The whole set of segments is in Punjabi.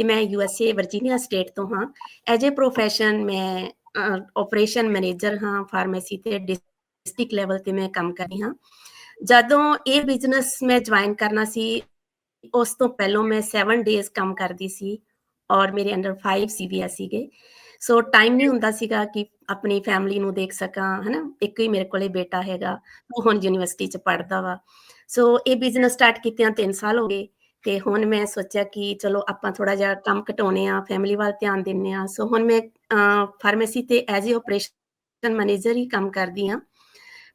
ਤੇ ਮੈਂ ਯੂਐਸਏ ਵਰਜੀਨੀਆ ਸਟੇਟ ਤੋਂ ਹਾਂ। ਐਜ਼ ਅ ਪ੍ਰੋਫੈਸ਼ਨ ਮੈਂ ਆਪਰੇਸ਼ਨ ਮੈਨੇਜਰ ਹਾਂ ਫਾਰਮੇਸੀ ਤੇ ਡਿਸਟ੍ਰਿਕਟ ਲੈਵਲ ਤੇ ਮੈਂ ਕੰਮ ਕਰਦੀ ਹਾਂ। ਜਦੋਂ ਇਹ ਬਿਜ਼ਨਸ ਮੈਂ ਜੁਆਇਨ ਕਰਨਾ ਸੀ, ਉਸ ਤੋਂ ਪਹਿਲਾਂ ਮੈਂ 7 ਡੇਜ਼ ਕੰਮ ਕਰਦੀ ਸੀ ਔਰ ਮੇਰੇ ਅੰਡਰ 5 ਸੀਬੀਐਸ ਸੀਗੇ। ਸੋ ਟਾਈਮ ਨਹੀਂ ਹੁੰਦਾ ਸੀਗਾ ਕਿ ਆਪਣੀ ਫੈਮਿਲੀ ਨੂੰ ਦੇਖ ਸਕਾਂ, ਹਨਾ? ਇੱਕ ਹੀ ਮੇਰੇ ਕੋਲੇ ਬੇਟਾ ਹੈਗਾ, ਉਹ ਹੁਣ ਯੂਨੀਵਰਸਿਟੀ ਚ ਪੜਦਾ ਵਾ। ਸੋ ਇਹ ਬਿਜ਼ਨਸ ਸਟਾਰਟ ਕੀਤਿਆਂ 3 ਸਾਲ ਹੋ ਗਏ। ਤੇ ਹੁਣ ਮੈਂ ਸੋਚਿਆ ਕਿ ਚਲੋ ਆਪਾਂ ਥੋੜਾ ਜਿਹਾ ਕੰਮ ਘਟਾਉਣੇ ਆ ਫੈਮਿਲੀ ਵੱਲ ਧਿਆਨ ਦਿੰਨੇ ਆ ਸੋ ਹੁਣ ਮੈਂ ਫਾਰਮੇਸੀ ਤੇ ਐਜ਼ ਅ ਆਪਰੇਸ਼ਨ ਮੈਨੇਜਰ ਹੀ ਕੰਮ ਕਰਦੀ ਆ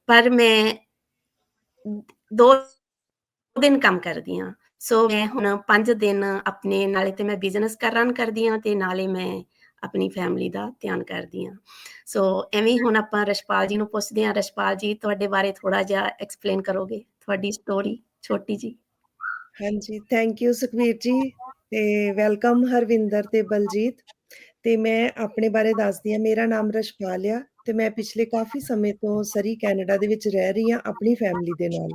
ਪਰ ਮੈਂ ਦੋ ਦਿਨ ਕੰਮ ਕਰਦੀ ਆ ਸੋ ਮੈਂ ਹੁਣ 5 ਦਿਨ ਆਪਣੇ ਨਾਲੇ ਤੇ ਮੈਂ ਬਿਜ਼ਨਸ ਕਰ ਰਨ ਕਰਦੀ ਆ ਤੇ ਨਾਲੇ ਮੈਂ ਆਪਣੀ ਫੈਮਿਲੀ ਦਾ ਧਿਆਨ ਕਰਦੀ ਆ ਸੋ ਐਵੇਂ ਹੁਣ ਆਪਾਂ ਰਸ਼ਪਾਲ ਜੀ ਨੂੰ ਪੁੱਛਦੇ ਆ ਰਸ਼ਪਾਲ ਜੀ, ਤੁਹਾਡੇ ਬਾਰੇ ਥੋੜਾ ਜਿਹਾ ਐਕਸਪਲੇਨ ਕਰੋਗੇ? ਤੁਹਾਡੀ ਸਟੋਰੀ ਛੋਟੀ ਜੀ ਹਾਂਜੀ ਥੈਂਕ ਯੂ ਸੁਖਵੀਰ ਜੀ ਤੇ ਵੈਲਕਮ ਹਰਵਿੰਦਰ ਤੇ ਬਲਜੀਤ ਤੇ ਮੈਂ ਆਪਣੇ ਬਾਰੇ ਦੱਸਦੀ ਆ ਮੇਰਾ ਨਾਮ ਰਸ਼ਪਾਲ ਆ ਤੇ ਮੈਂ ਪਿਛਲੇ ਕਾਫੀ ਸਮੇਂ ਤੋਂ ਸਰੀ, ਕੈਨੇਡਾ ਦੇ ਵਿੱਚ ਰਹਿ ਰਹੀ ਆ ਆਪਣੀ ਫੈਮਿਲੀ ਦੇ ਨਾਲ।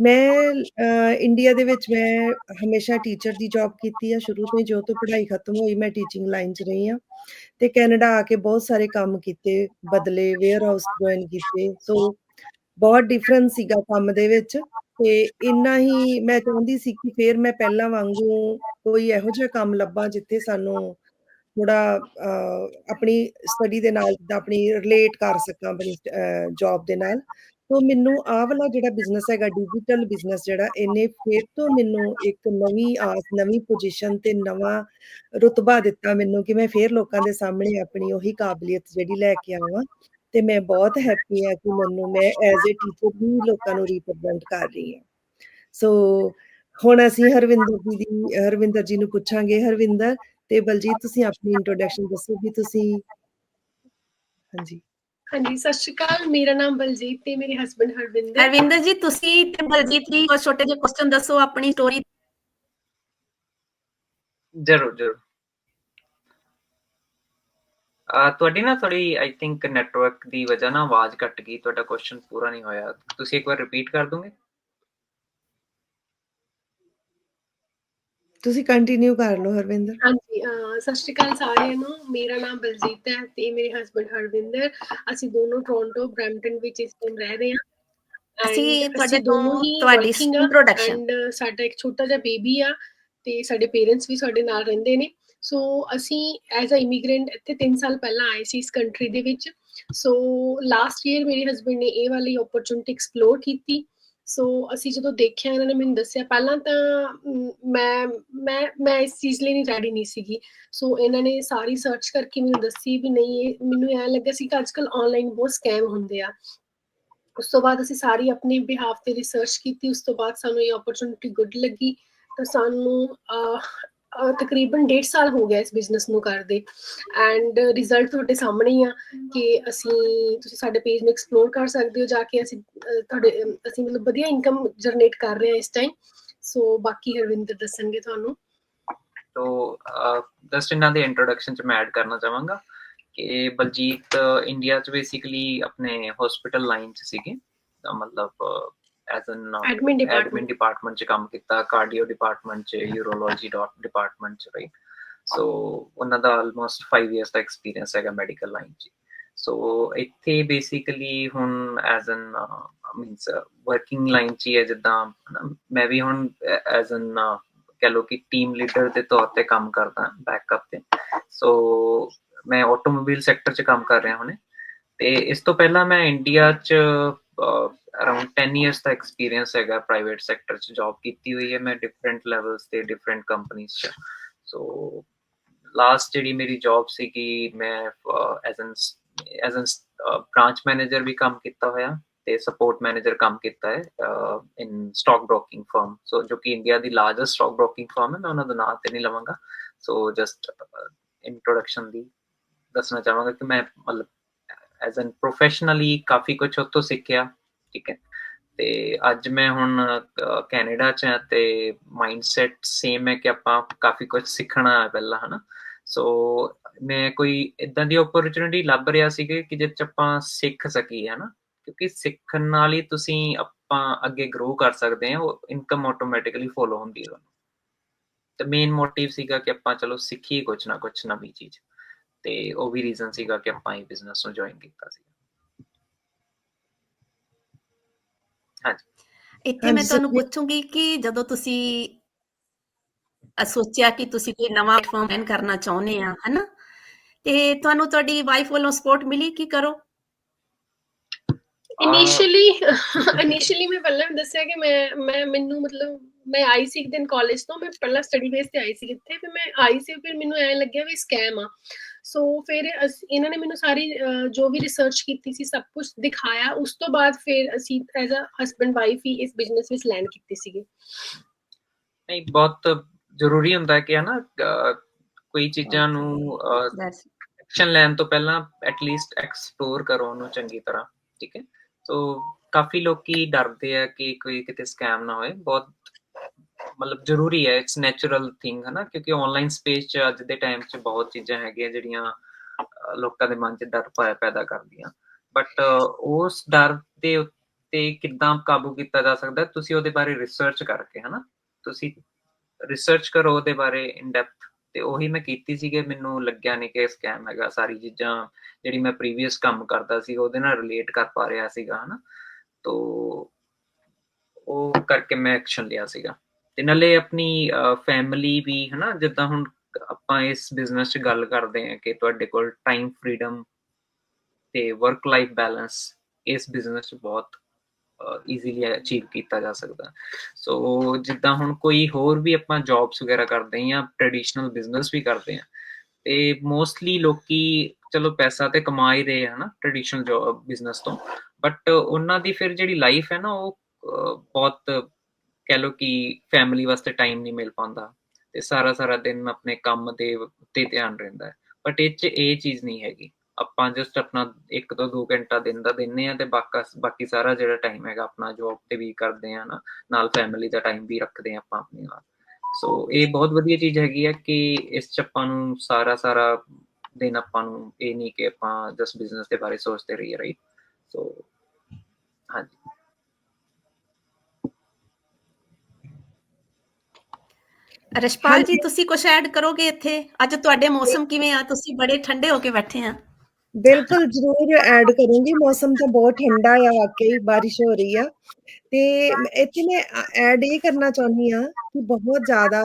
ਮੈਂ ਇੰਡੀਆ ਦੇ ਵਿੱਚ ਮੈਂ ਹਮੇਸ਼ਾ ਟੀਚਰ ਦੀ ਜੌਬ ਕੀਤੀ ਆ, ਸ਼ੁਰੂ ਤੋਂ ਜੋ ਤੋਂ ਪੜ੍ਹਾਈ ਖਤਮ ਹੋਈ ਮੈਂ ਟੀਚਿੰਗ ਲਾਈਨ 'ਚ ਰਹੀ ਆ ਤੇ ਕੈਨੇਡਾ ਆ ਕੇ ਬਹੁਤ ਸਾਰੇ ਕੰਮ ਕੀਤੇ, ਬਦਲੇ ਵੇਅਰ ਹਾਊਸ ਜੁਆਇਨ ਕੀਤੇ ਸੋ ਬਹੁਤ ਡਿਫਰੈਂਸ ਸੀਗਾ ਕੰਮ ਦੇ ਵਿੱਚ ਤੇ ਇੰਨਾ ਹੀ ਮੈਂ ਚਾਹੁੰਦੀ ਸੀ ਕਿ ਫੇਰ ਮੈਂ ਪਹਿਲਾਂ ਵਾਂਗੂ ਕੋਈ ਇਹੋ ਜਿਹਾ ਕੰਮ ਲੱਭਾਂ ਜਿੱਥੇ ਸਾਨੂੰ ਥੋੜਾ ਆਪਣੀ ਸਟੱਡੀ ਦੇ ਨਾਲ ਆਪਣੀ ਰਿਲੇਟ ਕਰ ਸਕਾਂ ਆਪਣੀ ਜੌਬ ਦੇ ਨਾਲ। ਤੋਂ ਮੈਨੂੰ ਆਹ ਵਾਲਾ ਜਿਹੜਾ ਬਿਜ਼ਨਸ ਹੈਗਾ ਡਿਜੀਟਲ ਬਿਜ਼ਨਸ ਜਿਹੜਾ, ਇਹਨੇ ਫੇਰ ਤੋਂ ਮੈਨੂੰ ਇੱਕ ਨਵੀਂ ਆਸ, ਨਵੀਂ ਪੋਜੀਸ਼ਨ ਤੇ ਨਵਾਂ ਰੁਤਬਾ ਦਿੱਤਾ ਮੈਨੂੰ ਕਿ ਮੈਂ ਫੇਰ ਲੋਕਾਂ ਦੇ ਸਾਹਮਣੇ ਆਪਣੀ ਉਹੀ ਕਾਬਲੀਅਤ ਜਿਹੜੀ ਲੈ ਕੇ ਆਵਾਂ। ਤੇ ਮੈਂ ਬਹੁਤ ਹੈਪੀ ਆ ਕਿ ਮੈਨੂੰ ਮੈਂ ਐਜ਼ ਅ ਟੀਚਰ ਵੀ ਲੋਕਾਂ ਨੂੰ ਰਿਪਰੈਜ਼ੈਂਟ ਕਰ ਰਹੀ ਹਾਂ। ਸੋ ਹੁਣ ਅਸੀਂ ਹਰਵਿੰਦਰ ਜੀ ਦੀ ਹਰਵਿੰਦਰ ਜੀ ਨੂੰ ਪੁੱਛਾਂਗੇ ਹਰਵਿੰਦਰ ਤੇ ਬਲਜੀਤ ਤੁਸੀਂ ਆਪਣੀ ਇੰਟਰੋਡਕਸ਼ਨ ਦੱਸੋ ਵੀ ਤੁਸੀਂ ਹਾਂਜੀ। ਹਾਂਜੀ ਸਤਿ ਸ਼੍ਰੀ ਅਕਾਲ ਮੇਰਾ ਨਾਮ ਬਲਜੀਤ ਤੇ ਮੇਰੇ ਹਸਬੰਡ ਹਰਵਿੰਦਰ। ਹਰਵਿੰਦਰ ਜੀ ਤੁਸੀਂ ਤੇ ਬਲਜੀਤ ਜੀ ਕੋਈ ਛੋਟੇ ਜਿਹੇ ਕੁਐਸਚਨ ਦੱਸੋ ਆਪਣੀ ਸਟੋਰੀ ਜਰੂਰ ਜਰੂਰ। ਤੁਹਾਡੀ ਨਾ ਥੋੜੀ ਆਈ ਥਿੰਕ ਨੈਟਵਰਕ ਦੀ ਵਜ੍ਹਾ ਨਾਲ ਆਵਾਜ਼ ਕੱਟ ਗਈ ਤੁਹਾਡਾ ਕੁਐਸਚਨ ਪੂਰਾ ਨਹੀਂ ਹੋਇਆ। ਤੁਸੀਂ ਇੱਕ ਵਾਰ ਰਿਪੀਟ ਕਰ ਦੋਗੇ? ਤੁਸੀਂ ਕੰਟੀਨਿਊ ਕਰ ਲਓ ਹਰਵਿੰਦਰ। ਹਾਂਜੀ ਸਤਿ ਸ਼੍ਰੀ ਅਕਾਲ ਸਾਰਿਆਂ ਨੂੰ। ਮੇਰਾ ਨਾਮ ਬਲਜੀਤ ਹੈ ਤੇ ਮੇਰੇ ਹਸਬੰਡ ਹਰਵਿੰਦਰ। ਅਸੀਂ ਦੋਨੋਂ ਟੋਰਾਂਟੋ ਬ੍ਰੈਂਪਟਨ ਵਿੱਚ ਇਸ ਟਾਈਮ ਰਹਿ ਰਹੇ ਹਾਂ। ਅਸੀਂ ਤੁਹਾਡੇ ਤੋਂ ਤੁਹਾਡੀ ਇੰਟਰੋਡਕਸ਼ਨ ਐਂਡ ਸਾਡਾ ਇੱਕ ਛੋਟਾ ਜਿਹਾ ਬੇਬੀ ਆ ਤੇ ਸਾਡੇ ਪੇਰੈਂਟਸ ਵੀ ਸਾਡੇ ਨਾਲ ਰਹਿੰਦੇ ਨੇ। ਸੋ ਅਸੀਂ ਐਜ਼ ਅ ਇਮੀਗ੍ਰੈਂਟ ਇੱਥੇ 3 ਸਾਲ ਪਹਿਲਾਂ ਆਏ ਸੀ ਇਸ ਕੰਟਰੀ ਦੇ ਵਿੱਚ। ਸੋ ਲਾਸਟ ਈਅਰ ਮੇਰੇ ਹਸਬੰਡ ਨੇ ਇਹ ਵਾਲੀ ਓਪਰਚੁਨਿਟੀ ਐਕਸਪਲੋਰ ਕੀਤੀ। ਸੋ ਅਸੀਂ ਜਦੋਂ ਦੇਖਿਆ, ਇਹਨਾਂ ਨੇ ਮੈਨੂੰ ਦੱਸਿਆ, ਪਹਿਲਾਂ ਤਾਂ ਮੈਂ ਮੈਂ ਮੈਂ ਇਸ ਚੀਜ਼ ਲਈ ਨਹੀਂ ਰੈਡੀ ਨਹੀਂ ਸੀਗੀ। ਸੋ ਇਹਨਾਂ ਨੇ ਸਾਰੀ ਸਰਚ ਕਰਕੇ ਮੈਨੂੰ ਦੱਸੀ ਵੀ ਨਹੀਂ, ਇਹ ਮੈਨੂੰ ਐ ਲੱਗਾ ਸੀ ਕਿ ਅੱਜਕੱਲ ਆਨਲਾਈਨ ਬਹੁਤ ਸਕੈਮ ਹੁੰਦੇ ਆ। ਉਸ ਤੋਂ ਬਾਅਦ ਅਸੀਂ ਸਾਰੀ ਆਪਣੇ ਬਿਹਾਫ ਤੇ ਰਿਸਰਚ ਕੀਤੀ, ਉਸ ਤੋਂ ਬਾਅਦ ਸਾਨੂੰ ਇਹ ਓਪਰਚੁਨਿਟੀ ਗੁੱਡ ਲੱਗੀ। ਤਾਂ ਸਾਨੂੰ ਤਕਰੀਬਨ 1.5 ਸਾਲ ਹੋ ਗਿਆ ਇਸ ਬਿਜ਼ਨਸ ਨੂੰ ਕਰਦੇ। ਐਂਡ ਰਿਜ਼ਲਟ ਤੁਹਾਡੇ ਸਾਹਮਣੇ ਹੀ ਆ ਕਿ ਅਸੀਂ, ਤੁਸੀਂ ਸਾਡੇ ਪੇਜ ਨੂੰ ਐਕਸਪਲੋਰ ਕਰ ਸਕਦੇ ਹੋ, ਜਾ ਕੇ ਅਸੀਂ ਤੁਹਾਡੇ ਅਸੀਂ ਮਤਲਬ ਵਧੀਆ ਇਨਕਮ ਜਨਰੇਟ ਕਰ ਰਹੇ ਹਾਂ ਇਸ ਟਾਈਮ ਸੋ ਬਾਕੀ ਹਰਵਿੰਦਰ ਦੱਸਣਗੇ ਤੁਹਾਨੂੰ। ਤੋ ਜਸਟ ਇਹਨਾਂ ਦੀ ਇੰਟਰੋਡਕਸ਼ਨ ਚ ਮੈਂ ਐਡ ਕਰਨਾ ਚਾਹਾਂਗਾ ਕਿ ਬਲਜੀਤ ਇੰਡੀਆ ਚ ਬੇਸਿਕਲੀ ਆਪਣੇ ਹਸਪੀਟਲ ਲਾਈਨ ਚ ਸੀਗੇ। ਮਤਲਬ as an admin admin department ਚ ਕੰਮ ਕੀਤਾ ਕਾਰਡੀਓ ਡਿਪਾਰਟਮੈਂਟ ਚ ਯੂਰੋਲੋਜੀ ਡਿਪਾਰਟਮੈਂਟ ਚ ਰਾਈਟ ਸੋ ਉਹਨਾਂ ਦਾ ਆਲਮੋਸਟ 5 ਇਅਰਸ ਦਾ ਐਕਸਪੀਰੀਅੰਸ ਹੈਗਾ ਮੈਡੀਕਲ ਲਾਈਨ ਚ। ਸੋ ਇੱਥੇ ਬੇਸਿਕਲੀ ਹੁਣ as an means working line ਚ ਹੈ ਜਿੱਦਾਂ ਮੈਂ ਵੀ ਹੁਣ ਐਜ਼ ਐਨ ਕਹ ਲੋ ਕਿ ਟੀਮ ਲੀਡਰ ਦੇ ਤੌਰ ਤੇ ਕੰਮ ਕਰਦਾ ਬੈਕਅਪ ਤੇ। ਸੋ ਮੈਂ ਆਟੋਮੋਬਾਈਲ ਸੈਕਟਰ ਚ ਕੰਮ ਕਰ ਰਿਹਾ ਹੁਣੇ। ਤੇ ਇਸ ਤੋਂ ਪਹਿਲਾਂ ਮੈਂ ਇੰਡੀਆ ਚ ਅਰਾਊਂਡ 10 ਇਅਰਸ ਦਾ ਐਕਸਪੀਰੀਅੰਸ ਹੈਗਾ ਪ੍ਰਾਈਵੇਟ ਸੈਕਟਰ ਚ ਜੌਬ ਕੀਤੀ ਹੋਈ ਹੈ ਮੈਂ ਡਿਫਰੈਂਟ ਲੈਵਲਸ ਤੇ ਡਿਫਰੈਂਟ ਕੰਪਨੀਆਂ ਚ ਸੋ ਲਾਸਟ ਜਿਹੜੀ ਮੇਰੀ ਜੌਬ ਸੀਗੀ, ਮੈਂ as an as an branch manager ਵੀ ਕੰਮ ਕੀਤਾ ਹੋਇਆ ਤੇ ਸਪੋਰਟ ਮੈਨੇਜਰ ਕੰਮ ਕੀਤਾ ਹੈ in stock broking firm so ਜੋ ਕਿ ਇੰਡੀਆ ਦੀ ਲਾਰਜੈਸਟ ਸਟਾਕ ਬ੍ਰੋਕਿੰਗ ਫਰਮ ਹੈ, ਮੈਂ ਉਹਨਾਂ ਦਾ ਨਾਮ ਤੇ ਨਹੀਂ ਲਵਾਂਗਾ। ਸੋ ਜਸਟ ਇੰਟਰੋਡਕਸ਼ਨ ਦੀ ਦੱਸਣਾ ਚਾਹਾਂਗਾ ਕਿ ਮੈਂ ਮਤਲਬ ਐਜ਼ ਐਨ ਪ੍ਰੋਫੈਸ਼ਨਲੀ ਕਾਫੀ ਕੁਝ ਉੱਥੋਂ ਸਿੱਖਿਆ, ਠੀਕ ਹੈ। ਤੇ ਅੱਜ ਮੈਂ ਹੁਣ ਕੈਨੇਡਾ ਚ ਹਾਂ ਤੇ ਮਾਈਂਡਸੈਟ ਸੇਮ ਹੈ ਕਿ ਆਪਾਂ ਕਾਫੀ ਕੁਝ ਸਿੱਖਣਾ ਹੈ ਪਹਿਲਾਂ, ਹਨਾ। ਸੋ ਮੈਂ ਕੋਈ ਇਦਾਂ ਦੀ ਓਪਰਚੁਨਿਟੀ ਲੱਭ ਰਿਹਾ ਸੀ ਕਿ ਜਿੱਚ ਆਪਾਂ ਸਿੱਖ ਸਕੀਏ, ਹਨਾ। ਕਿਉਂਕਿ ਸਿੱਖਣ ਨਾਲ ਹੀ ਤੁਸੀਂ ਆਪਾਂ ਅੱਗੇ ਗਰੋ ਕਰ ਸਕਦੇ ਹਾਂ, ਉਹ ਇਨਕਮ ਆਟੋਮੈਟਿਕਲੀ ਫੋਲੋ ਹੁੰਦੀ ਹੈ ਤੇ ਮੇਨ ਮੋਟਿਵ ਸੀਗਾ ਕਿ ਆਪਾਂ ਚਲੋ ਸਿੱਖੀਏ ਕੁਝ ਨਾ ਕੁਝ ਨਵੀਂ ਚੀਜ਼। ਤੇ ਉਹ ਵੀ ਰੀਜ਼ਨ ਸੀਗਾ ਕਿ ਆਪਾਂ ਇਹ ਬਿਜ਼ਨਸ ਨੂੰ ਜੁਆਇਨ ਕੀਤਾ ਸੀ ਹਾਂਜੀ। ਇੱਥੇ ਮੈਂ ਤੁਹਾਨੂੰ। ਪੁੱਛੂੰਗੀ ਕਿ ਜਦੋਂ ਤੁਸੀਂ ਸੋਚਿਆ ਕਿ ਤੁਸੀਂ ਕੋਈ ਨਵਾਂ ਪਲੇਟਫਾਰਮ ਐਨ ਕਰਨਾ ਚਾਹੁੰਦੇ ਆ ਹਨਾ? ਤੇ ਤੁਹਾਨੂੰ ਤੁਹਾਡੀ ਵਾਈਫ ਵੱਲੋਂ ਸਪੋਰਟ ਮਿਲੀ ਕੀ ਕਰੋ? ਇਨੀਸ਼ੀਅਲੀ ਇਨੀਸ਼ੀਅਲੀ ਮੈਂ ਪਹਿਲਾਂ ਦੱਸਿਆ ਕਿ ਮੈਂ ਮੈਂ ਮੈਨੂੰ ਮਤਲਬ ਮੈਂ ਆਈ ਸੀ ਇੱਕ ਦਿਨ ਕਾਲਜ ਤੋਂ ਮੈਂ ਪਹਿਲਾਂ ਸਟੱਡੀ ਬੇਸ ਤੇ ਆਈ ਸੀ ਇੱਥੇ ਫਿਰ ਮੈਂ ਆਈ ਸੀ ਫਿਰ ਮੈਨੂੰ ਐ ਲੱਗਿਆ ਵੀ ਸਕੈਮ ਆ। ਸੋ ਫਿਰ ਅਸ- ਇਹਨਾਂ ਨੇ ਮੈਨੂੰ ਸਾਰੀ ਜੋ ਵੀ ਰਿਸਰਚ ਕੀਤੀ ਸੀ ਸਭ ਕੁਝ ਦਿਖਾਇਆ। ਉਸ ਤੋਂ ਬਾਅਦ ਫਿਰ ਅਸੀਂ ਐਜ਼ ਅ ਹਸਬੰਡ ਵਾਈਫ ਹੀ ਇਸ ਬਿਜ਼ਨਸ ਵਿੱਚ ਲੈਂਡ ਕੀਤੀ ਸੀਗੀ। ਨਹੀਂ ਬਹੁਤ ਜ਼ਰੂਰੀ ਹੁੰਦਾ ਹੈ ਕਿ ਹਨਾ ਕੋਈ ਚੀਜ਼ਾਂ ਨੂੰ ਐਕਸ਼ਨ ਲੈਣ ਤੋਂ ਪਹਿਲਾਂ ਐਟਲੀਸਟ ਐਕਸਪਲੋਰ ਕਰੋ ਉਹਨੂੰ ਚੰਗੀ ਤਰ੍ਹਾਂ ਠੀਕ ਹੈ? ਸੋ ਕਾਫੀ ਲੋਕੀ ਡਰਦੇ ਆ ਕਿ ਕੋਈ ਕਿਤੇ ਸਕੈਮ ਨਾ ਹੋਏ। ਬਹੁਤ ਮਤਲਬ ਜ਼ਰੂਰੀ ਹੈ ਇਟਸ ਨੈਚੁਰਲ ਥਿੰਗ ਹੈ ਨਾ ਕਿਉਂਕਿ ਆਨਲਾਈਨ ਸਪੇਸ 'ਚ ਅੱਜ ਦੇ ਟਾਈਮ 'ਚ ਬਹੁਤ ਚੀਜ਼ਾਂ ਹੈਗੀਆਂ ਜਿਹੜੀਆਂ ਲੋਕਾਂ ਦੇ ਮਨ 'ਚ ਡਰ ਪਾਇਆ ਪੈਦਾ ਕਰਦੀਆਂ। ਬਟ ਉਸ ਡਰ ਦੇ ਉੱਤੇ ਕਿੱਦਾਂ ਕਾਬੂ ਕੀਤਾ ਜਾ ਸਕਦਾ ਤੁਸੀਂ ਉਹਦੇ ਬਾਰੇ ਰਿਸਰਚ ਕਰਕੇ, ਹਨਾ? ਤੁਸੀਂ ਰਿਸਰਚ ਕਰੋ ਉਹਦੇ ਬਾਰੇ ਇਨ ਡੈਪਥ ਤੇ ਉਹੀ ਮੈਂ ਕੀਤੀ ਸੀਗੇ, ਮੈਨੂੰ ਲੱਗਿਆ ਨਹੀਂ ਕਿ ਸਕੈਮ ਹੈਗਾ। ਸਾਰੀ ਚੀਜ਼ਾਂ ਜਿਹੜੀ ਮੈਂ ਪ੍ਰੀਵੀਅਸ ਕੰਮ ਕਰਦਾ ਸੀ, ਉਹਦੇ ਨਾਲ ਰਿਲੇਟ ਕਰ ਪਾ ਰਿਹਾ ਸੀਗਾ, ਹਨਾ? ਤੋ, ਉਹ ਕਰਕੇ ਮੈਂ ਐਕਸ਼ਨ ਲਿਆ ਸੀਗਾ। ਤੇ ਨਾਲੇ ਆਪਣੀ ਫੈਮਿਲੀ ਵੀ, ਹਨਾ, ਜਿੱਦਾਂ ਹੁਣ ਆਪਾਂ ਇਸ ਬਿਜ਼ਨਸ 'ਚ ਗੱਲ ਕਰਦੇ ਹਾਂ ਕਿ ਤੁਹਾਡੇ ਕੋਲ ਟਾਈਮ ਫਰੀडम ਤੇ ਵਰਕ ਲਾਈਫ ਬੈਲੈਂਸ ਇਸ ਬਿਜ਼ਨਸ 'ਚ ਬਹੁਤ ਈਜ਼ੀਲੀ ਅਚੀਵ ਕੀਤਾ ਜਾ ਸਕਦਾ। ਸੋ ਜਿੱਦਾਂ ਹੁਣ ਕੋਈ ਹੋਰ ਵੀ ਆਪਾਂ ਜੌਬਸ ਵਗੈਰਾ ਕਰਦੇ ਹਾਂ ਜਾਂ ਟ੍ਰੈਡੀਸ਼ਨਲ ਬਿਜ਼ਨਸ ਵੀ ਕਰਦੇ ਹਾਂ, ਤੇ ਮੋਸਟਲੀ ਲੋਕੀ, ਚਲੋ ਪੈਸਾ ਤੇ ਕਮਾ ਹੀ ਰਹੇ ਆ, ਹਨਾ ਟ੍ਰੈਡੀਸ਼ਨਲ ਜੌਬ ਬਿਜ਼ਨਸ ਤੋਂ ਬਟ ਉਹਨਾਂ ਦੀ ਫਿਰ ਜਿਹੜੀ ਲਾਈਫ ਹੈ ਨਾ, ਉਹ ਬਹੁਤ ਕਹਿ ਲੋ ਕਿ ਫੈਮਿਲੀ ਵਾਸਤੇ ਟਾਈਮ ਨਹੀਂ ਮਿਲ ਪਾਉਂਦਾ ਤੇ ਸਾਰਾ ਸਾਰਾ ਦਿਨ ਆਪਣੇ ਕੰਮ ਦੇ ਉੱਤੇ ਧਿਆਨ ਰਹਿੰਦਾ ਹੈ। ਬਟ ਇਹ ਚ ਇਹ ਚੀਜ਼ ਨਹੀਂ ਹੈਗੀ। ਆਪਾਂ ਜਸਟ ਆਪਣਾ 1 ਤੋਂ 2 ਘੰਟਾ ਦਿਨ ਦਾ ਦਿੰਨੇ ਆ ਤੇ ਬਾਕੀ ਬਾਕੀ ਸਾਰਾ ਜਿਹੜਾ ਟਾਈਮ ਹੈਗਾ ਆਪਣਾ ਜੌਬ ਤੇ ਵੀ ਕਰਦੇ ਆ ਨਾ, ਨਾਲ ਫੈਮਿਲੀ ਦਾ ਟਾਈਮ ਵੀ ਰੱਖਦੇ ਆ ਆਪਾਂ ਆਪਣੇ ਨਾਲ। ਸੋ ਇਹ ਬਹੁਤ ਵਧੀਆ ਚੀਜ਼ ਹੈਗੀ ਆ ਕਿ ਇਸ ਚ ਆਪਾਂ ਨੂੰ ਸਾਰਾ ਸਾਰਾ ਦਿਨ ਆਪਾਂ ਨੂੰ ਇਹ ਨਹੀਂ ਕਿ ਆਪਾਂ ਜਸਟ ਬਿਜ਼ਨਸ ਦੇ ਬਾਰੇ ਸੋਚਦੇ ਰਹੀਏ ਰਾਈਟ ਸੋ ਹਾਂਜੀ। ਰਸ਼ਪਾਲ ਜੀ ਤੁਸੀਂ ਕੁਝ ਐਡ ਕਰੋਗੇ ਇੱਥੇ? ਅੱਜ ਤੁਹਾਡੇ ਮੌਸਮ ਕਿਵੇਂ ਆ? ਤੁਸੀਂ ਬੜੇ ਠੰਡੇ ਹੋ ਕੇ ਬੈਠੇ ਆ। ਬਿਲਕੁਲ ਜ਼ਰੂਰ ਐਡ ਕਰੂੰਗੀ। ਮੌਸਮ ਤਾਂ ਬਹੁਤ ਠੰਡਾ ਆ ਵਾਕਈ ਬਾਰਿਸ਼ ਹੋ ਰਹੀ ਆ। ਤੇ ਇੱਥੇ ਮੈਂ ਐਡ ਇਹ ਕਰਨਾ ਚਾਹੁੰਦੀ ਆ ਕਿ ਬਹੁਤ ਜ਼ਿਆਦਾ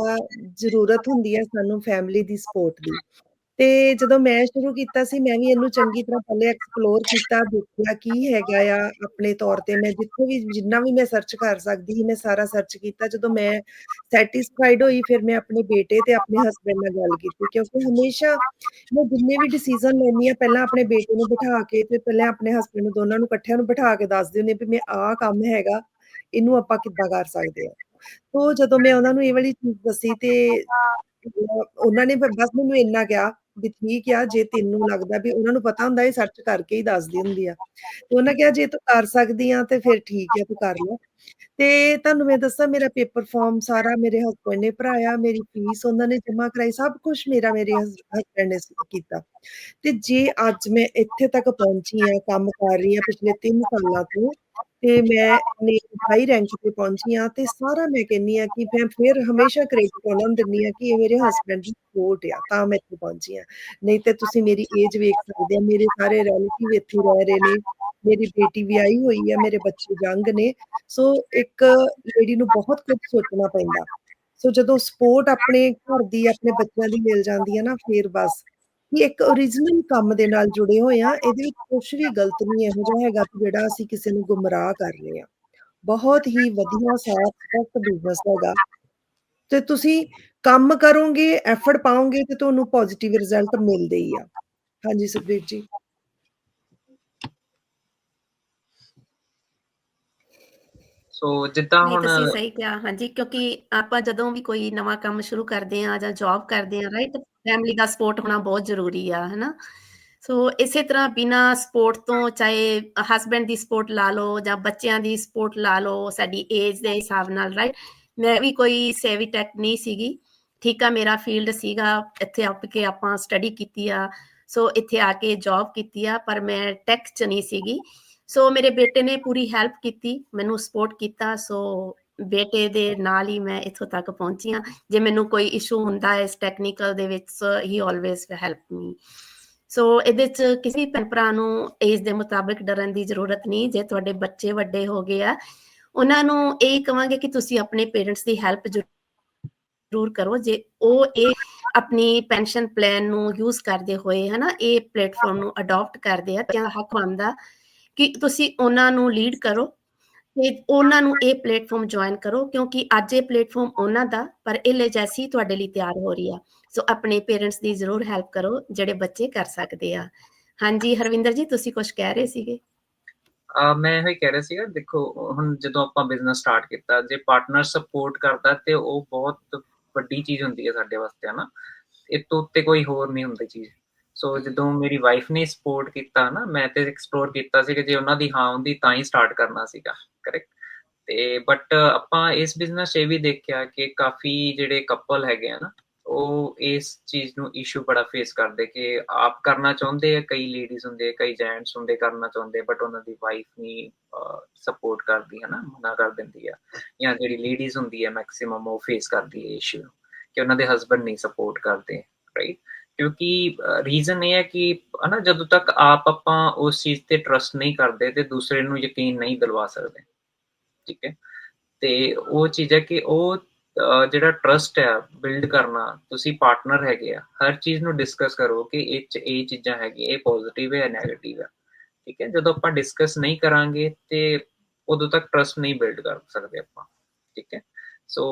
ਜ਼ਰੂਰਤ ਹੁੰਦੀ ਹੈ ਸਾਨੂੰ ਫੈਮਿਲੀ ਦੀ ਸਪੋਰਟ ਦੀ। ਤੇ ਜਦੋਂ ਮੈਂ ਸ਼ੁਰੂ ਕੀਤਾ ਸੀ, ਮੈਂ ਵੀ ਇਹਨੂੰ ਚੰਗੀ ਤਰ੍ਹਾਂ ਪਹਿਲੇ ਐਕਸਪਲੋਰ ਕੀਤਾ, ਦੇਖਿਆ ਕੀ ਹੈਗਾ ਆ ਆਪਣੇ ਤੌਰ ਤੇ। ਮੈਂ ਜਿੱਥੇ ਵੀ, ਜਿੰਨਾ ਵੀ ਮੈਂ ਸਰਚ ਕਰ ਸਕਦੀ ਸੀ, ਮੈਂ ਸਾਰਾ ਸਰਚ ਕੀਤਾ। ਜਦੋਂ ਮੈਂ ਸੈਟੀਸਫਾਈਡ ਹੋਈ, ਫਿਰ ਮੈਂ ਆਪਣੇ ਬੇਟੇ ਤੇ ਆਪਣੇ ਹਸਬੰਡ ਨਾਲ ਗੱਲ ਕੀਤੀ, ਕਿਉਂਕਿ ਹਮੇਸ਼ਾ ਮੈਂ ਜਿੰਨੇ ਵੀ ਡਿਸੀਜਨ ਲੈਣੀ ਆ ਪਹਿਲਾਂ ਆਪਣੇ ਬੇਟੇ ਨੂੰ ਬਿਠਾ ਕੇ ਤੇ ਪਹਿਲਾਂ ਆਪਣੇ ਹਸਬੰਡ ਨੂੰ, ਦੋਨਾਂ ਨੂੰ, ਇਕੱਠਿਆਂ ਨੂੰ ਬਿਠਾ ਕੇ ਦੱਸਦੇ ਹੁੰਦੀ ਵੀ ਮੈਂ ਆਹ ਕੰਮ ਹੈਗਾ, ਇਹਨੂੰ ਆਪਾਂ ਕਿੱਦਾਂ ਕਰ ਸਕਦੇ ਆ ਤੋ ਜਦੋਂ ਮੈਂ ਉਹਨਾਂ ਨੂੰ ਇਹ ਵਾਲੀ ਚੀਜ਼ ਦੱਸੀ ਤੇ ਅਹ ਉਹਨਾਂ ਨੇ ਬਸ ਮੈਨੂੰ ਇੰਨਾ ਕਿਹਾ ਵੀ ਠੀਕ ਆ, ਜੇ ਤੈਨੂੰ ਲੱਗਦਾ ਵੀ ਉਹਨਾਂ ਨੂੰ ਪਤਾ ਹੁੰਦਾ, ਇਹ ਸਰਚ ਕਰਕੇ ਹੀ ਦੱਸਦੀ ਹੁੰਦੀ ਆ। ਤੇ ਉਹਨਾਂ ਕਿਹਾ, ਜੇ ਤੂੰ ਕਰ ਸਕਦੀ ਆ, ਤੇ ਫਿਰ ਠੀਕ ਆ, ਤੂੰ ਕਰ ਲੈ। ਤੇ ਤੁਹਾਨੂੰ ਮੈਂ ਦੱਸਾਂ, ਮੇਰਾ ਪੇਪਰ ਫਾਰਮ ਸਾਰਾ ਮੇਰੇ ਹਸਬੰਡ ਨੇ ਭਰਾਇਆ, ਮੇਰੀ ਫੀਸ ਉਹਨਾਂ ਨੇ ਜਮ੍ਹਾਂ ਕਰਾਈ, ਸਭ ਕੁਝ ਮੇਰਾ, ਮੇਰੇ ਹਸਬੰਡ ਨੇ ਕੀਤਾ। ਤੇ ਜੇ ਅੱਜ ਮੈਂ ਇੱਥੇ ਤੱਕ ਪਹੁੰਚੀ ਆ, ਕੰਮ ਕਰ ਰਹੀ ਆ ਪਿਛਲੇ 3 ਸਾਲਾਂ ਤੋਂ ਤੇ ਮੈਂ ਨੇ ਹਾਈ ਰੈਂਕ ਤੇ ਪਹੁੰਚੀ ਆ ਤੇ ਸਾਰਾ ਮੈਂ ਕਹਿੰਨੀ ਆ ਕਿ ਮੈਂ ਫਿਰ ਹਮੇਸ਼ਾ ਕ੍ਰੈਡਿਟ ਉਹਨਾਂ ਨੂੰ ਦਿੰਨੀ ਆ ਕਿ ਇਹ ਮੇਰੇ ਹਸਬੰਡ ਦੀ ਸਪੋਰਟ ਆ, ਤਾਂ ਮੈਂ ਇੱਥੇ ਪਹੁੰਚੀ ਆ ਨਹੀਂ ਤੇ ਤੁਸੀਂ ਮੇਰੀ ਏਜ ਵੇਖ ਸਕਦੇ ਆ ਮੇਰੇ ਸਾਰੇ ਰਿਲੇਟਿਵ ਇੱਥੇ ਰਹਿ ਰਹੇ ਨੇ, ਮੇਰੀ ਬੇਟੀ ਵਿਆਹੀ ਹੋਈ ਆ, ਮੇਰੇ ਬੱਚੇ ਯੰਗ ਨੇ, ਸੋ ਇੱਕ ਲੇਡੀ ਨੂੰ ਬਹੁਤ ਕੁਝ ਸੋਚਣਾ ਪੈਂਦਾ। ਸੋ ਜਦੋਂ ਸਪੋਰਟ ਆਪਣੇ ਘਰ ਦੀ, ਆਪਣੇ ਬੱਚਿਆਂ ਦੀ ਮਿਲ ਜਾਂਦੀ ਹੈ ਨਾ, ਫਿਰ ਬਸ। ਕਿ ਇੱਕ origignal ਕੰਮ ਦੇ ਨਾਲ ਜੁੜੇ ਹੋਏ ਆ ਇਹਦੇ ਵਿੱਚ ਕੁਝ ਵੀ ਗਲਤ ਨਹੀਂ ਇਹੋ ਜਿਹਾ ਹੈਗਾ ਕਿ ਜਿਹੜਾ ਅਸੀਂ ਕਿਸੇ ਨੂੰ ਗੁੰਮਰਾਹ ਕਰ ਰਹੇ ਆ ਬਹੁਤ ਹੀ ਵਧੀਆ ਸਾਫ਼ ਸਪਸ਼ਟ ਬਿਜ਼ਨਸ ਹੈਗਾ। ਤੇ ਤੁਸੀਂ ਕੰਮ ਕਰੋਗੇ ਐਫਰਟ ਪਾਓਗੇ ਤੇ ਤੁਹਾਨੂੰ ਪੋਜ਼ਿਟਿਵ ਰਿਜ਼ਲਟ ਮਿਲਦੇ ਹੀ ਆ। ਹਾਂਜੀ ਸੁਖਬੀਰ ਜੀ। ਸੋ ਜਿੱਦਾਂ ਹੁਣ ਤੁਸੀਂ ਸਹੀ ਕਿਹਾ। ਹਾਂਜੀ ਕਿਉਂਕਿ ਆਪਾਂ ਜਦੋਂ ਵੀ ਕੋਈ ਨਵਾਂ ਕੰਮ ਸ਼ੁਰੂ ਕਰਦੇ ਆ ਜਾਂ ਜੌਬ ਕਰਦੇ ਆ ਰਾਈਟ ਫੈਮਿਲੀ ਦਾ ਸਪੋਰਟ ਹੋਣਾ ਬਹੁਤ ਜ਼ਰੂਰੀ ਆ, ਹੈਨਾ? ਸੋ ਇਸੇ ਤਰ੍ਹਾਂ ਬਿਨਾ ਸਪੋਰਟ ਤੋਂ ਚਾਹੇ ਹਸਬੰਡ ਦੀ ਸਪੋਰਟ ਲਾ ਲਓ ਜਾਂ ਬੱਚਿਆਂ ਦੀ ਸਪੋਰਟ ਲਾ ਲਓ, ਸਾਡੀ ਏਜ ਦੇ ਹਿਸਾਬ ਨਾਲ ਰਾਈਟ ਮੈਂ ਵੀ ਕੋਈ ਸੇਵੀ ਟੈਕ ਨਹੀਂ ਸੀਗੀ। ਠੀਕ ਆ, ਮੇਰਾ ਫੀਲਡ ਸੀਗਾ, ਇੱਥੇ ਆਪ ਕੇ ਆਪਾਂ ਸਟੱਡੀ ਕੀਤੀ ਆ। ਸੋ ਇੱਥੇ ਆ ਕੇ ਜੌਬ ਕੀਤੀ ਆ, ਪਰ ਮੈਂ ਟੈਕ ਚ ਨਹੀਂ ਸੀਗੀ। ਸੋ ਮੇਰੇ ਬੇਟੇ ਨੇ ਪੂਰੀ ਹੈਲਪ ਕੀਤੀ, ਮੈਨੂੰ ਸਪੋਰਟ ਕੀਤਾ। ਸੋ ਬੇਟੇ ਦੇ ਨਾਲ ਹੀ ਮੈਂ ਇੱਥੋਂ ਤੱਕ ਪਹੁੰਚੀ ਹਾਂ। ਜੇ ਮੈਨੂੰ ਕੋਈ ਇਸ਼ੂ ਹੁੰਦਾ ਹੈ ਇਸ ਟੈਕਨੀਕਲ ਦੇ ਵਿੱਚ ਹੀ ਆਲਵੇਸ ਹੈਲਪ ਮੀ ਸੋ ਇਹਦੇ ਚ ਕਿਸੇ ਭੈਣ ਭਰਾ ਨੂੰ ਏਜ ਦੇ ਮੁਤਾਬਿਕ ਡਰਨ ਦੀ ਜ਼ਰੂਰਤ ਨਹੀਂ, ਜੇ ਤੁਹਾਡੇ ਬੱਚੇ ਵੱਡੇ ਹੋ ਗਏ ਆ, ਉਹਨਾਂ ਨੂੰ ਇਹ ਕਵਾਂਗੇ ਕਿ ਤੁਸੀਂ ਆਪਣੇ ਪੇਰੈਂਟਸ ਦੀ ਹੈਲਪ ਜ਼ਰੂਰ ਕਰੋ। ਜੇ ਉਹ ਇਹ ਆਪਣੀ ਪੈਨਸ਼ਨ ਪਲਾਨ ਨੂੰ ਯੂਜ਼ ਕਰਦੇ ਹੋਏ ਹਨਾ, ਇਹ ਪਲੇਟਫਾਰਮ ਨੂੰ ਅਡਾਪਟ ਕਰਦੇ ਆ, ਤਾਂ ਹੱਕ ਬਣਦਾ ਕਿ ਤੁਸੀਂ ਉਹਨਾਂ ਨੂੰ ਲੀਡ ਕਰੋ। ਤੇ ਉਹਨਾਂ ਨੂੰ ਇਹ ਪਲੇਟਫਾਰਮ ਜੁਆਇਨ ਕਰੋ, ਕਿਉਂਕਿ ਅੱਜ ਇਹ ਪਲੇਟਫਾਰਮ ਉਹਨਾਂ ਦਾ, ਪਰ ਇਹ ਲੈ ਤੁਹਾਡੇ ਲਈ ਤਿਆਰ ਹੋ ਰਹੀ ਆ। ਸੋ ਆਪਣੇ ਪੇਰੈਂਟਸ ਦੀ ਜ਼ਰੂਰ ਹੈਲਪ ਕਰੋ, ਜਿਹੜੇ ਬੱਚੇ ਕਰ ਸਕਦੇ ਆ। ਹਾਂਜੀ, ਹਰਵਿੰਦਰ ਜੀ, ਤੁਸੀਂ ਕੁਝ ਕਹਿ ਰਹੇ ਸੀਗੇ? ਮੈਂ ਇਹ ਕਹਿ ਰਿਹਾ ਸੀਗਾ, ਦੇਖੋ, ਹੁਣ ਜਦੋਂ ਆਪਾਂ ਬਿਜ਼ਨਸ ਸਟਾਰਟ ਕੀਤਾ, ਜੇ ਪਾਰਟਨਰ ਸਪੋਰਟ ਕਰਦਾ, ਤੇ ਉਹ ਬਹੁਤ ਵੱਡੀ ਚੀਜ਼ ਹੁੰਦੀ ਹੈ ਸਾਡੇ ਵਾਸਤੇ, ਹਨਾ? ਇਹ ਤੋਂ ਉੱਤੇ ਕੋਈ ਹੋਰ ਨਹੀਂ ਹੁੰਦੀ ਚੀਜ਼। ਸੋ ਜਦੋਂ ਮੇਰੀ ਵਾਈਫ ਨੇ ਸਪੋਰਟ ਕੀਤਾ ਨਾ, ਮੈਂ ਤੇ ਐਕਸਪਲੋਰ ਕੀਤਾ ਸੀ ਕਿ ਜੇ ਉਹਨਾਂ ਦੀ ਹਾਂ ਹੁੰਦੀ ਤਾਂ ਹੀ ਸਟਾਰਟ ਕਰਨਾ ਸੀਗਾ ਕਰੈਕਟ ਤੇ ਬਟ ਆਪਾਂ ਇਸ ਬਿਜ਼ਨਸ 'ਚ ਵੀ ਦੇਖਿਆ ਕਿ ਕਾਫੀ ਜਿਹੜੇ ਕਪਲ ਹੈਗੇ ਆ ਨਾ, ਉਹ ਇਸ ਚੀਜ਼ ਨੂੰ ਇਸ਼ੂ ਬੜਾ ਫੇਸ ਕਰਦੇ ਕਿ ਆਪ ਕਰਨਾ ਚਾਹੁੰਦੇ ਆ, ਕਈ ਲੇਡੀਜ਼ ਹੁੰਦੇ ਆ ਕਈ ਜੈਂਟਸ ਹੁੰਦੇ ਕਰਨਾ ਚਾਹੁੰਦੇ ਬਟ ਉਹਨਾਂ ਦੀ ਵਾਈਫ ਨਹੀਂ ਸਪੋਰਟ ਕਰਦੀ ਹੈ ਨਾ ਮਨਾ ਕਰ ਦਿੰਦੀ ਆ। ਜਾਂ ਜਿਹੜੀ ਲੇਡੀਜ਼ ਹੁੰਦੀ ਹੈ ਮੈਕਸਿਮਮ ਉਹ ਫੇਸ ਕਰਦੀ ਹੈ ਇਸ਼ੂ ਕਿ ਉਹਨਾਂ ਦੇ ਹਸਬੰਡ ਨਹੀਂ ਸਪੋਰਟ ਕਰਦੇ ਰਾਈਟ ਕਿਉਂਕਿ ਰੀਜ਼ਨ ਇਹ ਹੈ ਕਿ, ਹਨਾ, ਜਦੋਂ ਤੱਕ ਆਪ ਆਪਾਂ ਉਸ ਚੀਜ਼ ਤੇ ਟਰਸਟ ਨਹੀਂ ਕਰਦੇ ਤੇ ਦੂਸਰੇ ਨੂੰ ਯਕੀਨ ਨਹੀਂ ਦਿਲਵਾ ਸਕਦੇ। ਠੀਕ ਹੈ? ਤੇ ਉਹ ਚੀਜ਼ ਹੈ ਕਿ ਉਹ ਜਿਹੜਾ ਟਰਸਟ ਹੈ ਬਿਲਡ ਕਰਨਾ, ਤੁਸੀਂ ਪਾਰਟਨਰ ਹੈਗੇ ਆ, ਹਰ ਚੀਜ਼ ਨੂੰ ਡਿਸਕਸ ਕਰੋ ਕਿ ਇਹ ਚ, ਇਹ ਚੀਜ਼ਾਂ ਹੈਗੀ ਇਹ ਪੋਜ਼ਿਟਿਵ ਹੈ ਜਾਂ 네ਗੇਟਿਵ ਹੈ। ਠੀਕ ਹੈ? ਜਦੋਂ ਆਪਾਂ ਡਿਸਕਸ ਨਹੀਂ ਕਰਾਂਗੇ ਤੇ ਉਦੋਂ ਤੱਕ ਟਰਸਟ ਨਹੀਂ ਬਿਲਡ ਕਰ ਸਕਦੇ ਆਪਾਂ। ਠੀਕ ਹੈ? ਸੋ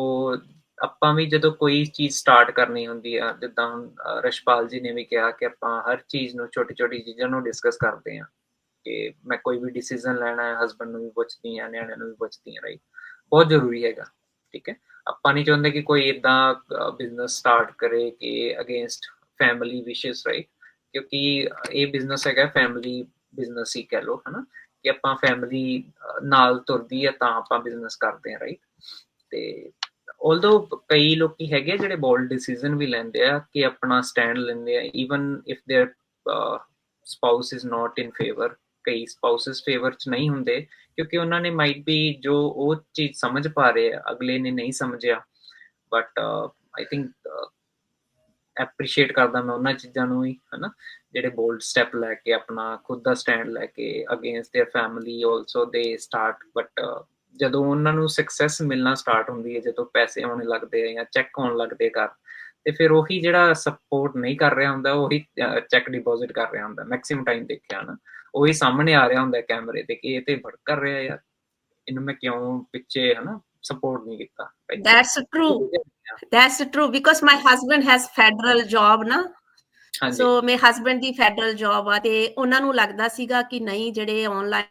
ਆਪਾਂ ਵੀ ਜਦੋਂ ਕੋਈ ਚੀਜ਼ ਸਟਾਰਟ ਕਰਨੀ ਹੁੰਦੀ ਆ, ਜਿੱਦਾਂ ਰਸ਼ਪਾਲ ਜੀ ਨੇ ਵੀ ਕਿਹਾ ਕਿ ਆਪਾਂ ਹਰ ਚੀਜ਼ ਨੂੰ ਛੋਟੀ ਛੋਟੀ ਚੀਜ਼ਾਂ ਨੂੰ ਡਿਸਕਸ ਕਰਦੇ ਆ ਕਿ ਮੈਂ ਕੋਈ ਵੀ ਡਿਸੀਜਨ ਲੈਣਾ ਹੈ ਹਸਬੰਡ ਨੂੰ ਵੀ ਪੁੱਛਦੀ ਆ ਨਿਆਣਿਆਂ ਨੂੰ ਵੀ ਪੁੱਛਦੀ ਆ ਰਾਈਟ ਬਹੁਤ ਜ਼ਰੂਰੀ ਹੈਗਾ, ਠੀਕ ਹੈ? ਆਪਾਂ ਨਹੀਂ ਚਾਹੁੰਦੇ ਕਿ ਕੋਈ ਇਦਾਂ ਬਿਜ਼ਨਸ ਸਟਾਰਟ ਕਰੇ ਕਿ ਅਗੇਂਸਟ ਫੈਮਿਲੀ ਵਿਸ਼ੇਸ ਰਾਈਟ ਕਿਉਂਕਿ ਇਹ ਬਿਜ਼ਨਸ ਹੈਗਾ ਫੈਮਿਲੀ ਬਿਜ਼ਨਸ ਹੀ ਕਹਿ ਲੋ ਹਨਾ? ਕਿ ਆਪਾਂ ਫੈਮਿਲੀ ਨਾਲ ਤੁਰਦੀ ਹੈ ਤਾਂ ਆਪਾਂ ਬਿਜ਼ਨਸ ਕਰਦੇ ਆ ਰਾਈਟ ਤੇ ਆਲਦੋ ਕਈ ਲੋਕੀ ਹੈਗੇ ਜਿਹੜੇ ਬੋਲਡ ਡਿਸੀਜਨ ਵੀ ਲੈਂਦੇ ਆ ਕਿ ਆਪਣਾ ਸਟੈਂਡ ਲੈਂਦੇ ਆ even if their spouse is not in favour ਕਈ ਸਪਾਊਸਸ ਫੇਵਰ ਚ ਨਹੀਂ ਹੁੰਦੇ ਕਿਉਂਕਿ ਉਹਨਾਂ ਨੇ ਮਾਈਟ ਬੀ ਜੋ ਉਹ ਚੀਜ਼ ਸਮਝ ਪਾ ਰਹੇ ਆ ਅਗਲੇ ਨੇ ਨਹੀਂ ਸਮਝਿਆ ਬਟ ਆਈ ਥਿੰਕ ਐਪਰੀਸ਼ੀਏਟ ਕਰਦਾ ਮੈਂ ਉਹਨਾਂ ਚੀਜ਼ਾਂ ਨੂੰ ਹੀ ਹਨਾ ਜਿਹੜੇ ਬੋਲਡ ਸਟੈਪ ਲੈ ਕੇ ਆਪਣਾ ਖੁਦ ਦਾ ਸਟੈਂਡ ਲੈ ਕੇ against their family also they start but ਜਦੋਂ ਉਹਨਾਂ ਨੂੰ ਸਕਸੈਸ ਮਿਲਣਾ ਸਟਾਰਟ ਹੁੰਦੀ ਹੈ ਜਦੋਂ ਪੈਸੇ ਆਉਣ ਲੱਗਦੇ ਆ ਜਾਂ ਚੈੱਕ ਆਉਣ ਲੱਗਦੇ ਘਰ ਤੇ ਫਿਰ ਉਹੀ ਜਿਹੜਾ ਸਪੋਰਟ ਨਹੀਂ ਕਰ ਰਿਹਾ ਹੁੰਦਾ ਉਹੀ ਚੈੱਕ ਡਿਪੋਜ਼ਿਟ ਕਰ ਰਿਹਾ ਹੁੰਦਾ ਮੈਕਸਿਮਮ ਟਾਈਮ ਦੇਖਿਆ ਨਾ ਉਹੀ ਸਾਹਮਣੇ ਆ ਰਿਹਾ ਹੁੰਦਾ ਕੈਮਰੇ ਤੇ ਕਿ ਇਹ ਤੇ ਵਰਕ ਕਰ ਰਿਹਾ ਯਾਰ ਇਹਨੂੰ ਮੈਂ ਕਿਉਂ ਪਿੱਛੇ ਹਨਾ ਸਪੋਰਟ ਨਹੀਂ ਕੀਤਾ? That's true that's true because my husband has federal job ਨਾ ਸੋ ਮੇਰੇ ਹਸਬੰਡ ਦੀ ਫੈਡਰਲ ਜੌਬ ਆ ਤੇ ਉਹਨਾਂ ਨੂੰ ਲੱਗਦਾ ਸੀਗਾ ਕਿ ਨਹੀਂ ਜਿਹੜੇ ਆਨਲਾਈਨ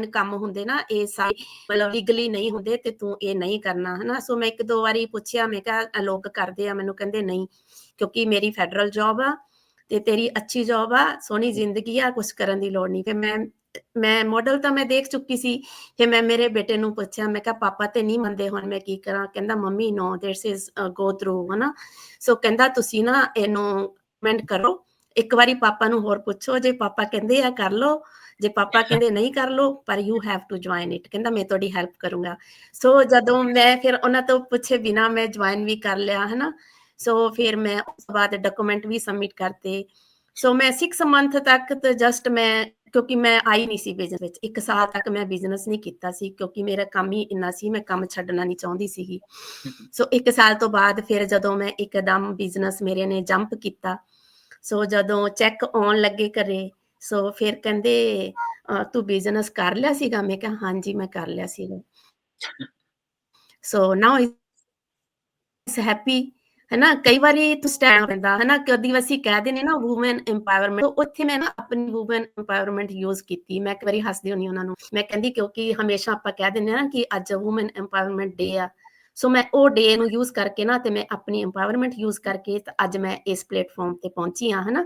ਕੰਮ ਹੁੰਦੇ ਨਾ, ਇਹ ਸਾਰੇ ਮਤਲਬ ਲੀਗਲੀ ਨਹੀਂ ਹੁੰਦੇ ਤੇ ਤੂੰ ਇਹ ਨਹੀਂ ਕਰਨਾ, ਹਨਾ? ਸੋ ਮੈਂ ਇੱਕ ਦੋ ਵਾਰੀ ਪੁੱਛਿਆ, ਮੈਂ ਕਿਹਾ ਲੋਕ ਕਰਦੇ ਆ। ਮੈਨੂੰ ਕਹਿੰਦੇ, ਨਹੀਂ, ਕਿਉਂਕਿ ਮੇਰੀ ਫੈਡਰਲ ਜੌਬ ਆ ਤੇ ਤੇਰੀ ਅੱਛੀ ਜੌਬ ਆ, ਸੋਹਣੀ ਜ਼ਿੰਦਗੀ ਆ ਕੁਝ ਕਰਨ ਦੀ ਲੋੜ ਨਹੀਂ। ਫਿਰ ਮੈਂ ਮੈਂ ਮਾਡਲ ਤਾਂ ਮੈਂ ਦੇਖ ਚੁੱਕੀ ਸੀ। ਕਿ ਮੈਂ ਮੇਰੇ ਬੇਟੇ ਨੂੰ ਪੁੱਛਿਆ, ਮੈਂ ਕਿਹਾ, ਪਾਪਾ ਤੇ ਨਹੀਂ ਮੰਨਦੇ ਹੁਣ ਮੈਂ ਕੀ ਕਰਾਂ? ਕਹਿੰਦਾ, mummy no this is go through ਹਨਾ? ਸੋ ਕਹਿੰਦਾ, ਤੁਸੀਂ ਨਾ ਇਹਨੂੰ ਕਮੈਂਟ ਕਰੋ। ਇੱਕ ਵਾਰੀ ਪਾਪਾ ਨੂੰ ਹੋਰ ਪੁੱਛੋ, ਜੇ ਪਾਪਾ ਕਹਿੰਦੇ ਆ, ਕਰ ਲਓ। ਜੇ ਪਾਪਾ ਕਹਿੰਦੇ ਨਹੀਂ ਕਰ ਲਓ ਪਰ you have to join it ਕਹਿੰਦਾ ਮੈਂ ਤੁਹਾਡੀ ਹੈਲਪ ਕਰੂੰਗਾ। ਸੋ ਜਦੋਂ ਮੈਂ ਫਿਰ ਉਹਨਾਂ ਤੋਂ ਪੁੱਛੇ ਬਿਨਾ ਮੈਂ ਜੁਆਇਨ ਵੀ ਕਰ ਲਿਆ ਹਨਾ। ਸੋ ਫਿਰ ਮੈਂ ਉਸ ਬਾਅਦ ਡਾਕੂਮੈਂਟ ਵੀ ਸਬਮਿਟ ਕਰਤੇ। ਸੋ ਮੈਂ 6 ਮੰਥ ਤੱਕ ਤੇ ਜਸਟ ਮੈਂ ਕਿਉਂਕਿ ਮੈਂ ਆਈ ਨਹੀਂ ਸੀ ਬਿਜ਼ਨਸ ਵਿੱਚ। ਇੱਕ ਸਾਲ ਤੱਕ ਮੈਂ ਬਿਜ਼ਨਸ ਨਹੀਂ ਕੀਤਾ ਸੀ ਕਿਉਂਕਿ ਮੇਰਾ ਕੰਮ ਹੀ ਇੰਨਾ ਸੀ ਮੈਂ ਕੰਮ ਛੱਡਣਾ ਨਹੀਂ ਚਾਹੁੰਦੀ ਸੀਗੀ। ਸੋ ਇੱਕ ਸਾਲ ਤੋਂ ਬਾਅਦ ਫਿਰ ਜਦੋਂ ਮੈਂ ਇੱਕਦਮ ਬਿਜ਼ਨਸ ਮੇਰੇ ਨੇ ਜੰਪ ਕੀਤਾ। ਸੋ ਜਦੋਂ ਚੈੱਕ ਆਉਣ ਲੱਗੇ ਕਰੇ ਸੋ ਫਿਰ ਕਹਿੰਦੇ ਤੂੰ ਬਿਜ਼ਨਸ ਕਰ ਲਿਆ ਸੀਗਾ? ਮੈਂ ਕਿਹਾ, ਹਾਂਜੀ, ਮੈਂ ਕਰ ਲਿਆ ਸੀਗਾ। ਸੋ ਨਾਓ ਇਸ ਹੈਪੀ ਹੈਨਾ, ਕਈ ਵਾਰੀ ਤੂੰ ਸਟੈਂਡ ਪੈਂਦਾ ਹੈਨਾ ਕਦੀ ਵਸੀ ਕਹਿ ਦਿੰਦੇ ਨਾ ਔਮਨ ਐਮਪਾਵਰਮੈਂਟ ਉੱਥੇ ਮੈਂ ਨਾ ਆਪਣੀ ਔਮਨ ਐਮਪਾਵਰਮੈਂਟ ਯੂਜ਼ ਕੀਤੀ। ਮੈਂ ਇੱਕ ਵਾਰੀ ਹੱਸਦੀ ਹੁੰਨੀ ਉਹਨਾਂ ਨੂੰ। ਮੈਂ ਕਹਿੰਦੀ, ਕਿਉਂਕਿ ਹਮੇਸ਼ਾ ਆਪਾਂ ਕਹਿ ਦਿੰਦੇ ਨਾ ਕਿ ਅੱਜ ਔਮਨ ਐਮਪਾਵਰਮੈਂਟ ਡੇ ਆ। ਸੋ ਮੈਂ ਉਹ ਡੇ ਨੂੰ ਯੂਜ਼ ਕਰਕੇ ਨਾ ਤੇ ਮੈਂ ਆਪਣੀ ਐਮਪਾਵਰਮੈਂਟ ਯੂਜ਼ ਕਰਕੇ ਅੱਜ ਮੈਂ ਇਸ ਪਲੇਟਫਾਰਮ ਤੇ ਪਹੁੰਚੀ ਆ ਹਨਾ।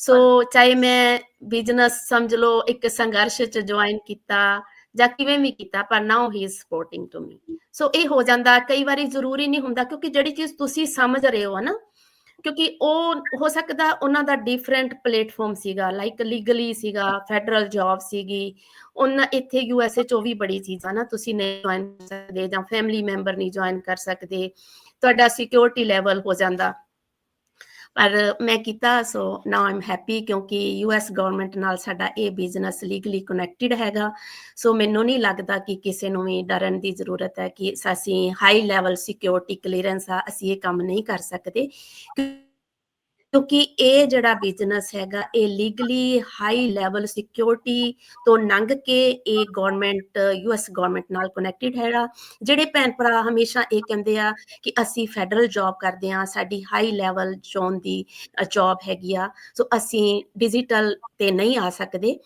ਸੋ ਚਾਹੇ ਮੈਂ ਬਿਜ਼ਨਸ ਸਮਝ ਲਓ, ਇੱਕ ਸੰਘਰਸ਼ ਚ ਜੁਆਇਨ ਕੀਤਾ ਜਾਂ ਕਿਵੇਂ ਵੀ ਕੀਤਾ, ਪਰ now he is supporting to me so ਇਹ ਹੋ ਜਾਂਦਾ, ਕਈ ਵਾਰੀ ਜ਼ਰੂਰੀ ਨਹੀਂ ਹੁੰਦਾ, ਕਿਉਂਕਿ ਜਿਹੜੀ ਚੀਜ਼ ਤੁਸੀਂ ਸਮਝ ਰਹੇ ਹੋ ਨਾ, ਕਿਉਂਕਿ ਉਹ ਹੋ ਸਕਦਾ ਉਹਨਾਂ ਦਾ ਡਿਫਰੈਂਟ ਪਲੇਟਫਾਰਮ ਸੀਗਾ ਲਾਈਕ ਲੀਗਲੀ ਸੀਗਾ ਫੈਡਰਲ ਜੌਬ ਸੀਗੀ, ਉਹਨਾਂ ਇੱਥੇ ਯੂ ਐਸ ਏ ਚ ਵੀ ਬੜੀ ਚੀਜ਼ਾਂ ਨਾ ਤੁਸੀਂ ਨਹੀਂ ਜੁਆਇਨ ਕਰ ਸਕਦੇ ਜਾਂ ਫੈਮਿਲੀ ਮੈਂਬਰ ਨਹੀਂ ਜੁਆਇਨ ਕਰ ਸਕਦੇ, ਤੁਹਾਡਾ ਸਿਕਿਉਰਿਟੀ ਲੈਵਲ ਹੋ ਜਾਂਦਾ। ਪਰ ਮੈਂ ਕੀਤਾ ਸੋ ਨਾਓ ਆਮ ਹੈਪੀ ਕਿਉਂਕਿ ਯੂ ਐਸ ਗਵਰਨਮੈਂਟ ਨਾਲ ਸਾਡਾ ਇਹ ਬਿਜ਼ਨਸ ਲੀਗਲੀ ਕਨੈਕਟਡ ਹੈਗਾ। ਸੋ ਮੈਨੂੰ ਨਹੀਂ ਲੱਗਦਾ ਕਿ ਕਿਸੇ ਨੂੰ ਵੀ ਡਰਨ ਦੀ ਜ਼ਰੂਰਤ ਹੈ ਕਿ ਅਸੀਂ ਹਾਈ ਲੈਵਲ ਸਿਕਿਉਰਿਟੀ ਕਲੀਅਰੈਂਸ ਆ, ਅਸੀਂ ਇਹ ਕੰਮ ਨਹੀਂ ਕਰ ਸਕਦੇ। ਕਿਉਂਕਿ ਇਹ ਜਿਹੜਾ ਬਿਜ਼ਨਸ ਹੈਗਾ, ਇਹ ਲੀਗਲੀ ਹਾਈ ਲੈਵਲ ਸਿਕਿਉਰਿਟੀ ਤੋਂ ਲੰਘ ਕੇ ਇਹ ਗਵਰਨਮੈਂਟ ਯੂ ਐਸ ਗਵਰਨਮੈਂਟ ਨਾਲ ਕਨੈਕਟਡ ਹੈਗਾ। ਜਿਹੜੇ ਭੈਣ ਭਰਾ ਹਮੇਸ਼ਾ ਇਹ ਕਹਿੰਦੇ ਆ ਕਿ ਅਸੀਂ ਫੈਡਰਲ ਜੌਬ ਕਰਦੇ ਆ ਸਾਡੀ ਹਾਈ ਲੈਵਲ ਜ਼ੋਨ ਦੀ ਜੌਬ ਹੈਗੀ ਆ। ਸੋ ਅਸੀਂ ਡਿਜੀਟਲ ਤੇ ਨਹੀਂ ਆ ਸਕਦੇ।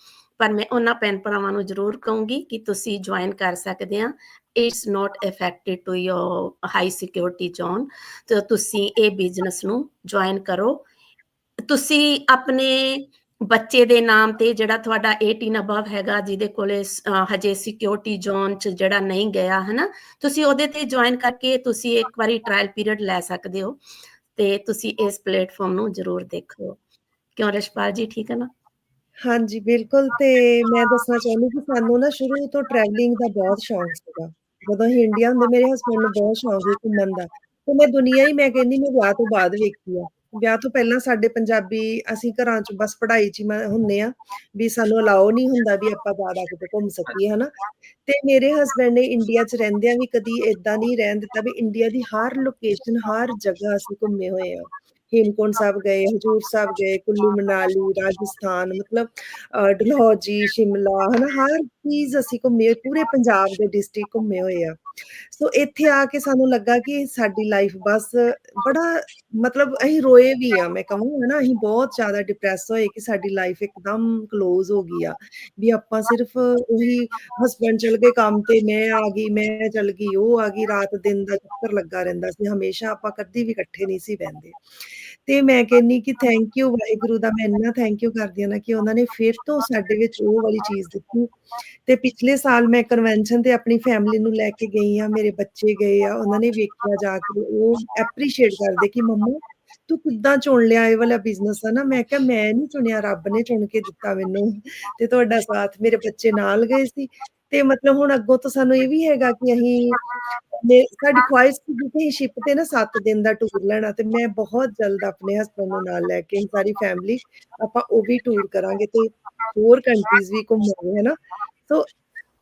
ਪਰ ਮੈਂ ਉਹਨਾਂ ਭੈਣ ਭਰਾਵਾਂ ਨੂੰ ਜ਼ਰੂਰ ਕਹੂੰਗੀ ਕਿ ਤੁਸੀਂ ਜੁਆਇਨ ਕਰ ਸਕਦੇ ਆ। It's not affected to your high security zone ਤੇ ਤੁਸੀਂ ਇਹ ਬਿਜ਼ਨਸ ਨੂੰ ਜੁਆਇਨ ਕਰੋ। ਤੁਸੀਂ ਆਪਣੇ ਬੱਚੇ ਦੇ ਨਾਮ ਤੇ ਜਿਹੜਾ ਤੁਹਾਡਾ 18 ਅਬਵ ਹੈਗਾ, ਜਿਹਦੇ ਕੋਲੇ ਹਜੇ ਸਿਕਿਉਰਿਟੀ ਜ਼ੋਨ ਚ ਜਿਹੜਾ ਨਹੀਂ ਗਿਆ, ਹਨਾ? ਤੁਸੀਂ ਉਹਦੇ ਤੇ ਜੁਆਇਨ ਕਰਕੇ ਤੁਸੀਂ ਇੱਕ ਵਾਰੀ ਟ੍ਰਾਇਲ ਪੀਰੀਅਡ ਲੈ ਸਕਦੇ ਹੋ। ਤੇ ਤੁਸੀਂ ਇਸ ਪਲੇਟਫਾਰਮ ਨੂੰ ਜ਼ਰੂਰ ਦੇਖੋ। ਕਿਉਂ ਰਸ਼ਪਾਲ ਜੀ, ਠੀਕ ਹੈ ਨਾ? ਹਾਂਜੀ, ਬਿਲਕੁਲ ਤੇ ਮੈਂ ਦੱਸਣਾ ਚਾਹੁੰਦੀ ਕਿ ਸਾਨੂੰ ਨਾ ਸ਼ੁਰੂ ਤੋਂ ਟਰੈਵਲਿੰਗ ਦਾ ਬਹੁਤ ਸ਼ੌਂਕ ਸੀਗਾ। ਜਦੋਂ ਅਸੀਂ ਇੰਡੀਆ ਹੁੰਦੇ, ਮੇਰੇ ਹਸਬੰਡ ਨੂੰ ਬਹੁਤ ਸ਼ੌਂਕ ਸੀ ਘੁੰਮਣ ਦਾ। ਤੇ ਮੈਂ ਦੁਨੀਆ ਹੀ ਮੈਂ ਕਹਿੰਦੀ ਮੈਂ ਵਿਆਹ ਤੋਂ ਬਾਅਦ ਵੇਖੀ ਆ। ਵਿਆਹ ਤੋਂ ਪਹਿਲਾਂ ਸਾਡੇ ਪੰਜਾਬੀ ਅਸੀਂ ਘਰਾਂ 'ਚ ਬਸ ਪੜ੍ਹਾਈ 'ਚ ਹੁੰਨੇ ਆ ਵੀ ਸਾਨੂੰ ਅਲਾਉ ਨਹੀਂ ਹੁੰਦਾ ਵੀ ਆਪਾਂ ਜ਼ਿਆਦਾ ਕਿਤੇ ਘੁੰਮ ਸਕੀਏ, ਹਨਾ। ਤੇ ਮੇਰੇ ਹਸਬੰਡ ਨੇ ਇੰਡੀਆ 'ਚ ਰਹਿੰਦਿਆਂ ਵੀ ਕਦੀ ਇਦਾਂ ਨਹੀਂ ਰਹਿਣ ਦਿੱਤਾ ਵੀ ਇੰਡੀਆ ਦੀ ਹਰ ਲੋਕੇਸ਼ਨ ਹਰ ਜਗ੍ਹਾ ਅਸੀਂ ਘੁੰਮੇ ਹੋਏ ਆ। ਹੇਮਕੁੰਟ ਸਾਹਿਬ ਗਏ, ਹਜੂਰ ਸਾਹਿਬ ਗਏ, ਕੁੱਲੂ ਮਨਾਲੀ, ਰਾਜਸਥਾਨ, ਮਤਲਬ ਡਲਹੌਜੀ ਸ਼ਿਮਲਾ, ਹਨਾ, ਹਰ ਚੀਜ਼ ਅਸੀਂ ਘੁੰਮੇ ਪੂਰੇ ਪੰਜਾਬ ਦੇ ਡਿਸਟ੍ਰਿਕਟ ਘੁੰਮੇ ਹੋਏ ਆ। ਸੋ ਇੱਥੇ ਆ ਕੇ ਸਾਨੂੰ ਲੱਗਾ ਕਿ ਸਾਡੀ ਲਾਈਫ ਬਸ ਬੜਾ, ਮਤਲਬ ਅਸੀਂ ਰੋਏ ਵੀ ਆ, ਮੈਂ ਕਹਾਂ, ਹਨਾ, ਅਸੀਂ ਬਹੁਤ ਜ਼ਿਆਦਾ ਡਿਪਰੈਸ ਹੋਏ ਕਿ ਸਾਡੀ ਲਾਈਫ ਇੱਕਦਮ ক্লোਜ਼ ਹੋ ਗਈ ਆ। ਵੀ ਆਪਾਂ ਸਿਰਫ ਉਹੀ ਹਸਬੰਡ ਚਲ ਗਏ, ਕੰਮ ਤੇ ਮੈਂ ਆ ਗਈ, ਮੈਂ ਚਲ ਗਈ, ਉਹ ਆ ਗਈ, ਰਾਤ ਦਿਨ ਦਾ ਚੱਕਰ ਲੱਗਾ ਰਹਿੰਦਾ ਸੀ, ਹਮੇਸ਼ਾ ਆਪਾਂ ਕਦੀ ਵੀ ਇਕੱਠੇ ਨਹੀਂ ਸੀ ਬੈੰਦੇ ਤੇ ਮੈਂ ਕਹਿੰਨੀ ਕਿ ਥੈਂਕ ਯੂ ਵਾਹਿਗੁਰੂ ਦਾ, ਮੈਂ ਇੰਨਾ ਥੈਂਕ ਯੂ ਕਰਦੀ ਹਾਂ ਨਾ ਕਿ ਉਹਨਾਂ ਨੇ ਫਿਰ ਤੋਂ ਸਾਡੇ ਵਿੱਚ ਉਹ ਵਾਲੀ ਚੀਜ਼ ਦਿੱਤੀ। ਤੇ ਪਿਛਲੇ ਸਾਲ ਮੈਂ ਕਨਵੈਨਸ਼ਨ ਤੇ ਆਪਣੀ ਫੈਮਿਲੀ ਨੂੰ ਲੈ ਕੇ ਗਈ ਆ ਮੇਰੇ ਬੱਚੇ ਗਏ ਆ, ਉਹਨਾਂ ਨੇ ਵੇਖਿਆ ਜਾ ਕੇ, ਉਹ ਐਪਰੀਸ਼ੀਏਟ ਕਰਦੇ ਕਿ ਮੰਮਾ ਤੂੰ ਕਿੱਦਾਂ ਚੁਣ ਲਿਆ ਇਹ ਵਾਲਾ ਬਿਜ਼ਨਸ ਆ ਨਾ? ਮੈਂ ਕਿਹਾ, ਮੈਂ ਨਹੀਂ ਚੁਣਿਆ, ਰੱਬ ਨੇ ਚੁਣ ਕੇ ਦਿੱਤਾ ਮੈਨੂੰ। ਤੇ ਤੁਹਾਡਾ ਸਾਥ ਮੇਰੇ ਬੱਚੇ ਨਾਲ ਗਏ ਸੀ। ਤੇ ਮਤਲਬ ਹੁਣ ਅੱਗੋਂ ਤੋਂ ਸਾਨੂੰ ਇਹ ਵੀ ਹੈਗਾ ਕਿ ਅਸੀਂ ਸਾਡੀ ਖੁਆਇਸ਼ ਸੀ ਕਿ ਸ਼ਿਪ ਤੇ ਨਾ 7 ਦਿਨ ਦਾ ਟੂਰ ਲੈਣਾ ਤੇ ਮੈਂ ਬਹੁਤ ਜਲਦ ਆਪਣੇ ਹਸਬੰਦ ਨੂੰ ਨਾਲ ਲੈ ਕੇ ਸਾਰੀ ਫੈਮਿਲੀ ਆਪਾਂ ਉਹ ਵੀ ਟੂਰ ਕਰਾਂਗੇ ਤੇ ਹੋਰ ਕੰਟਰੀਜ਼ ਵੀ ਘੁੰਮਾਂਗੇ, ਹੈਨਾ? ਸੋ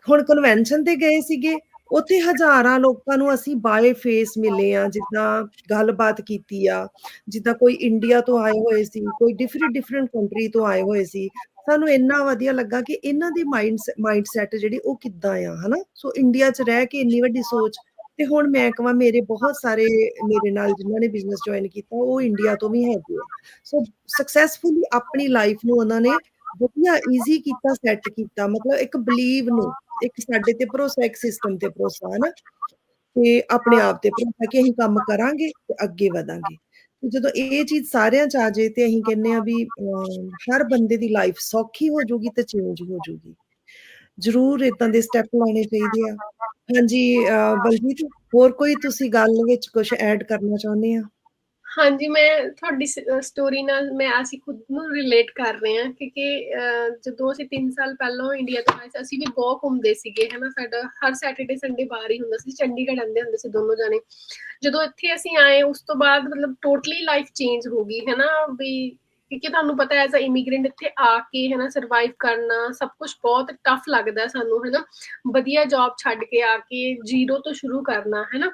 ਹੁਣ ਕਨਵੈਨਸ਼ਨ ਤੇ ਗਏ ਸੀਗੇ, ਉੱਥੇ ਹਜ਼ਾਰਾਂ ਲੋਕਾਂ ਨੂੰ ਅਸੀਂ ਬਾਏ ਫੇਸ ਮਿਲੇ ਆ ਜਿੱਦਾਂ ਗੱਲਬਾਤ ਕੀਤੀ ਆ, ਜਿੱਦਾਂ ਕੋਈ ਇੰਡੀਆ ਤੋਂ ਆਏ ਹੋਏ ਸੀ, ਕੋਈ ਡਿਫਰੈਂਟ ਡਿਫਰੈਂਟ ਕੰਟਰੀ ਤੋਂ ਆਏ ਹੋਏ ਸੀ ਸਾਨੂੰ ਇੰਨਾ ਵਧੀਆ ਲੱਗਾ ਕਿ ਇਹਨਾਂ ਦੀ ਮਾਈਂਡ ਮਾਈਂਡ ਸੈਟ ਜਿਹੜੀ ਉਹ ਕਿੱਦਾਂ ਆ, ਹਨਾ? ਸੋ ਇੰਡੀਆ 'ਚ ਰਹਿ ਕੇ ਇੰਨੀ ਵੱਡੀ ਸੋਚ, ਤੇ ਹੁਣ ਮੈਂ ਕਹਾਂ ਮੇਰੇ ਬਹੁਤ ਸਾਰੇ ਮੇਰੇ ਨਾਲ ਜਿਨ੍ਹਾਂ ਨੇ ਬਿਜ਼ਨਸ ਜੁਆਇਨ ਕੀਤਾ, ਉਹ ਇੰਡੀਆ ਤੋਂ ਵੀ ਹੈਗੇ ਆ। ਸੋ ਸਕਸੈਸਫੁਲੀ ਆਪਣੀ ਲਾਈਫ ਨੂੰ ਉਹਨਾਂ ਨੇ ਵਧੀਆ ਈਜ਼ੀ ਕੀਤਾ ਸੈੱਟ ਕੀਤਾ। ਮਤਲਬ ਇੱਕ ਬਲੀਵ ਨੂੰ, ਇੱਕ ਸਾਡੇ ਤੇ ਭਰੋਸਾ, ਇੱਕ ਸਿਸਟਮ ਤੇ ਭਰੋਸਾ ਹੈ ਨਾ ਤੇ ਆਪਣੇ ਆਪ ਤੇ ਭਰੋਸਾ ਕਿ ਅਸੀਂ ਕੰਮ ਕਰਾਂਗੇ ਤੇ ਅੱਗੇ ਵਧਾਂਗੇ। ਜਦੋਂ ਇਹ ਚੀਜ਼ ਸਾਰਿਆਂ ਚ ਆ ਜੇ ਤੇ ਅਸੀਂ ਕਹਿੰਨੇ ਆ ਵੀ ਹਰ ਬੰਦੇ ਦੀ ਲਾਈਫ ਸੌਖੀ ਹੋ ਜਾਊਗੀ ਤੇ ਚੇਂਜ ਹੋ ਜਾਊਗੀ। ਜ਼ਰੂਰ ਇਦਾਂ ਦੇ ਸਟੈਪ ਲਾਉਣੇ ਚਾਹੀਦੇ ਆ। ਹਾਂਜੀ ਬਲਜੀਤ, ਹੋਰ ਕੋਈ ਤੁਸੀਂ ਗੱਲ ਵਿੱਚ ਕੁਝ ਐਡ ਕਰਨਾ ਚਾਹੁੰਦੇ ਆ? ਹਾਂਜੀ, ਮੈਂ ਤੁਹਾਡੀ ਸਟੋਰੀ ਨਾਲ ਮੈਂ ਅਸੀਂ ਖੁਦ ਨੂੰ ਰਿਲੇਟ ਕਰ ਰਹੇ ਹਾਂ ਕਿਉਂਕਿ ਜਦੋਂ ਅਸੀਂ 3 ਸਾਲ ਪਹਿਲਾਂ ਇੰਡੀਆ ਤੋਂ ਆਏ ਸੀ, ਅਸੀਂ ਵੀ ਬਹੁਤ ਘੁੰਮਦੇ ਸੀਗੇ ਹੈਨਾ ਸਾਡਾ ਹਰ ਸੈਟਰਡੇ ਸੰਡੇ ਬਾਹਰ ਹੀ ਹੁੰਦਾ ਸੀ, ਚੰਡੀਗੜ੍ਹ ਆਂਦੇ ਹੁੰਦੇ ਸੀ ਦੋਨੋਂ ਜਾਣੇ। ਜਦੋਂ ਇੱਥੇ ਅਸੀਂ ਆਏ, ਉਸ ਤੋਂ ਬਾਅਦ ਮਤਲਬ ਟੋਟਲੀ ਲਾਈਫ ਚੇਂਜ ਹੋ ਗਈ ਹੈਨਾ ਵੀ ਕਿਉਂਕਿ ਤੁਹਾਨੂੰ ਪਤਾ ਐਜ਼ ਅ ਇਮੀਗ੍ਰੈਂਟ ਇੱਥੇ ਆ ਕੇ ਹੈ ਨਾ ਸਰਵਾਈਵ ਕਰਨਾ ਸਭ ਕੁਝ ਬਹੁਤ ਟਫ ਲੱਗਦਾ ਸਾਨੂੰ ਹੈ ਨਾ ਵਧੀਆ ਜੌਬ ਛੱਡ ਕੇ ਆ ਕੇ ਜ਼ੀਰੋ ਤੋਂ ਸ਼ੁਰੂ ਕਰਨਾ ਹੈ ਨਾ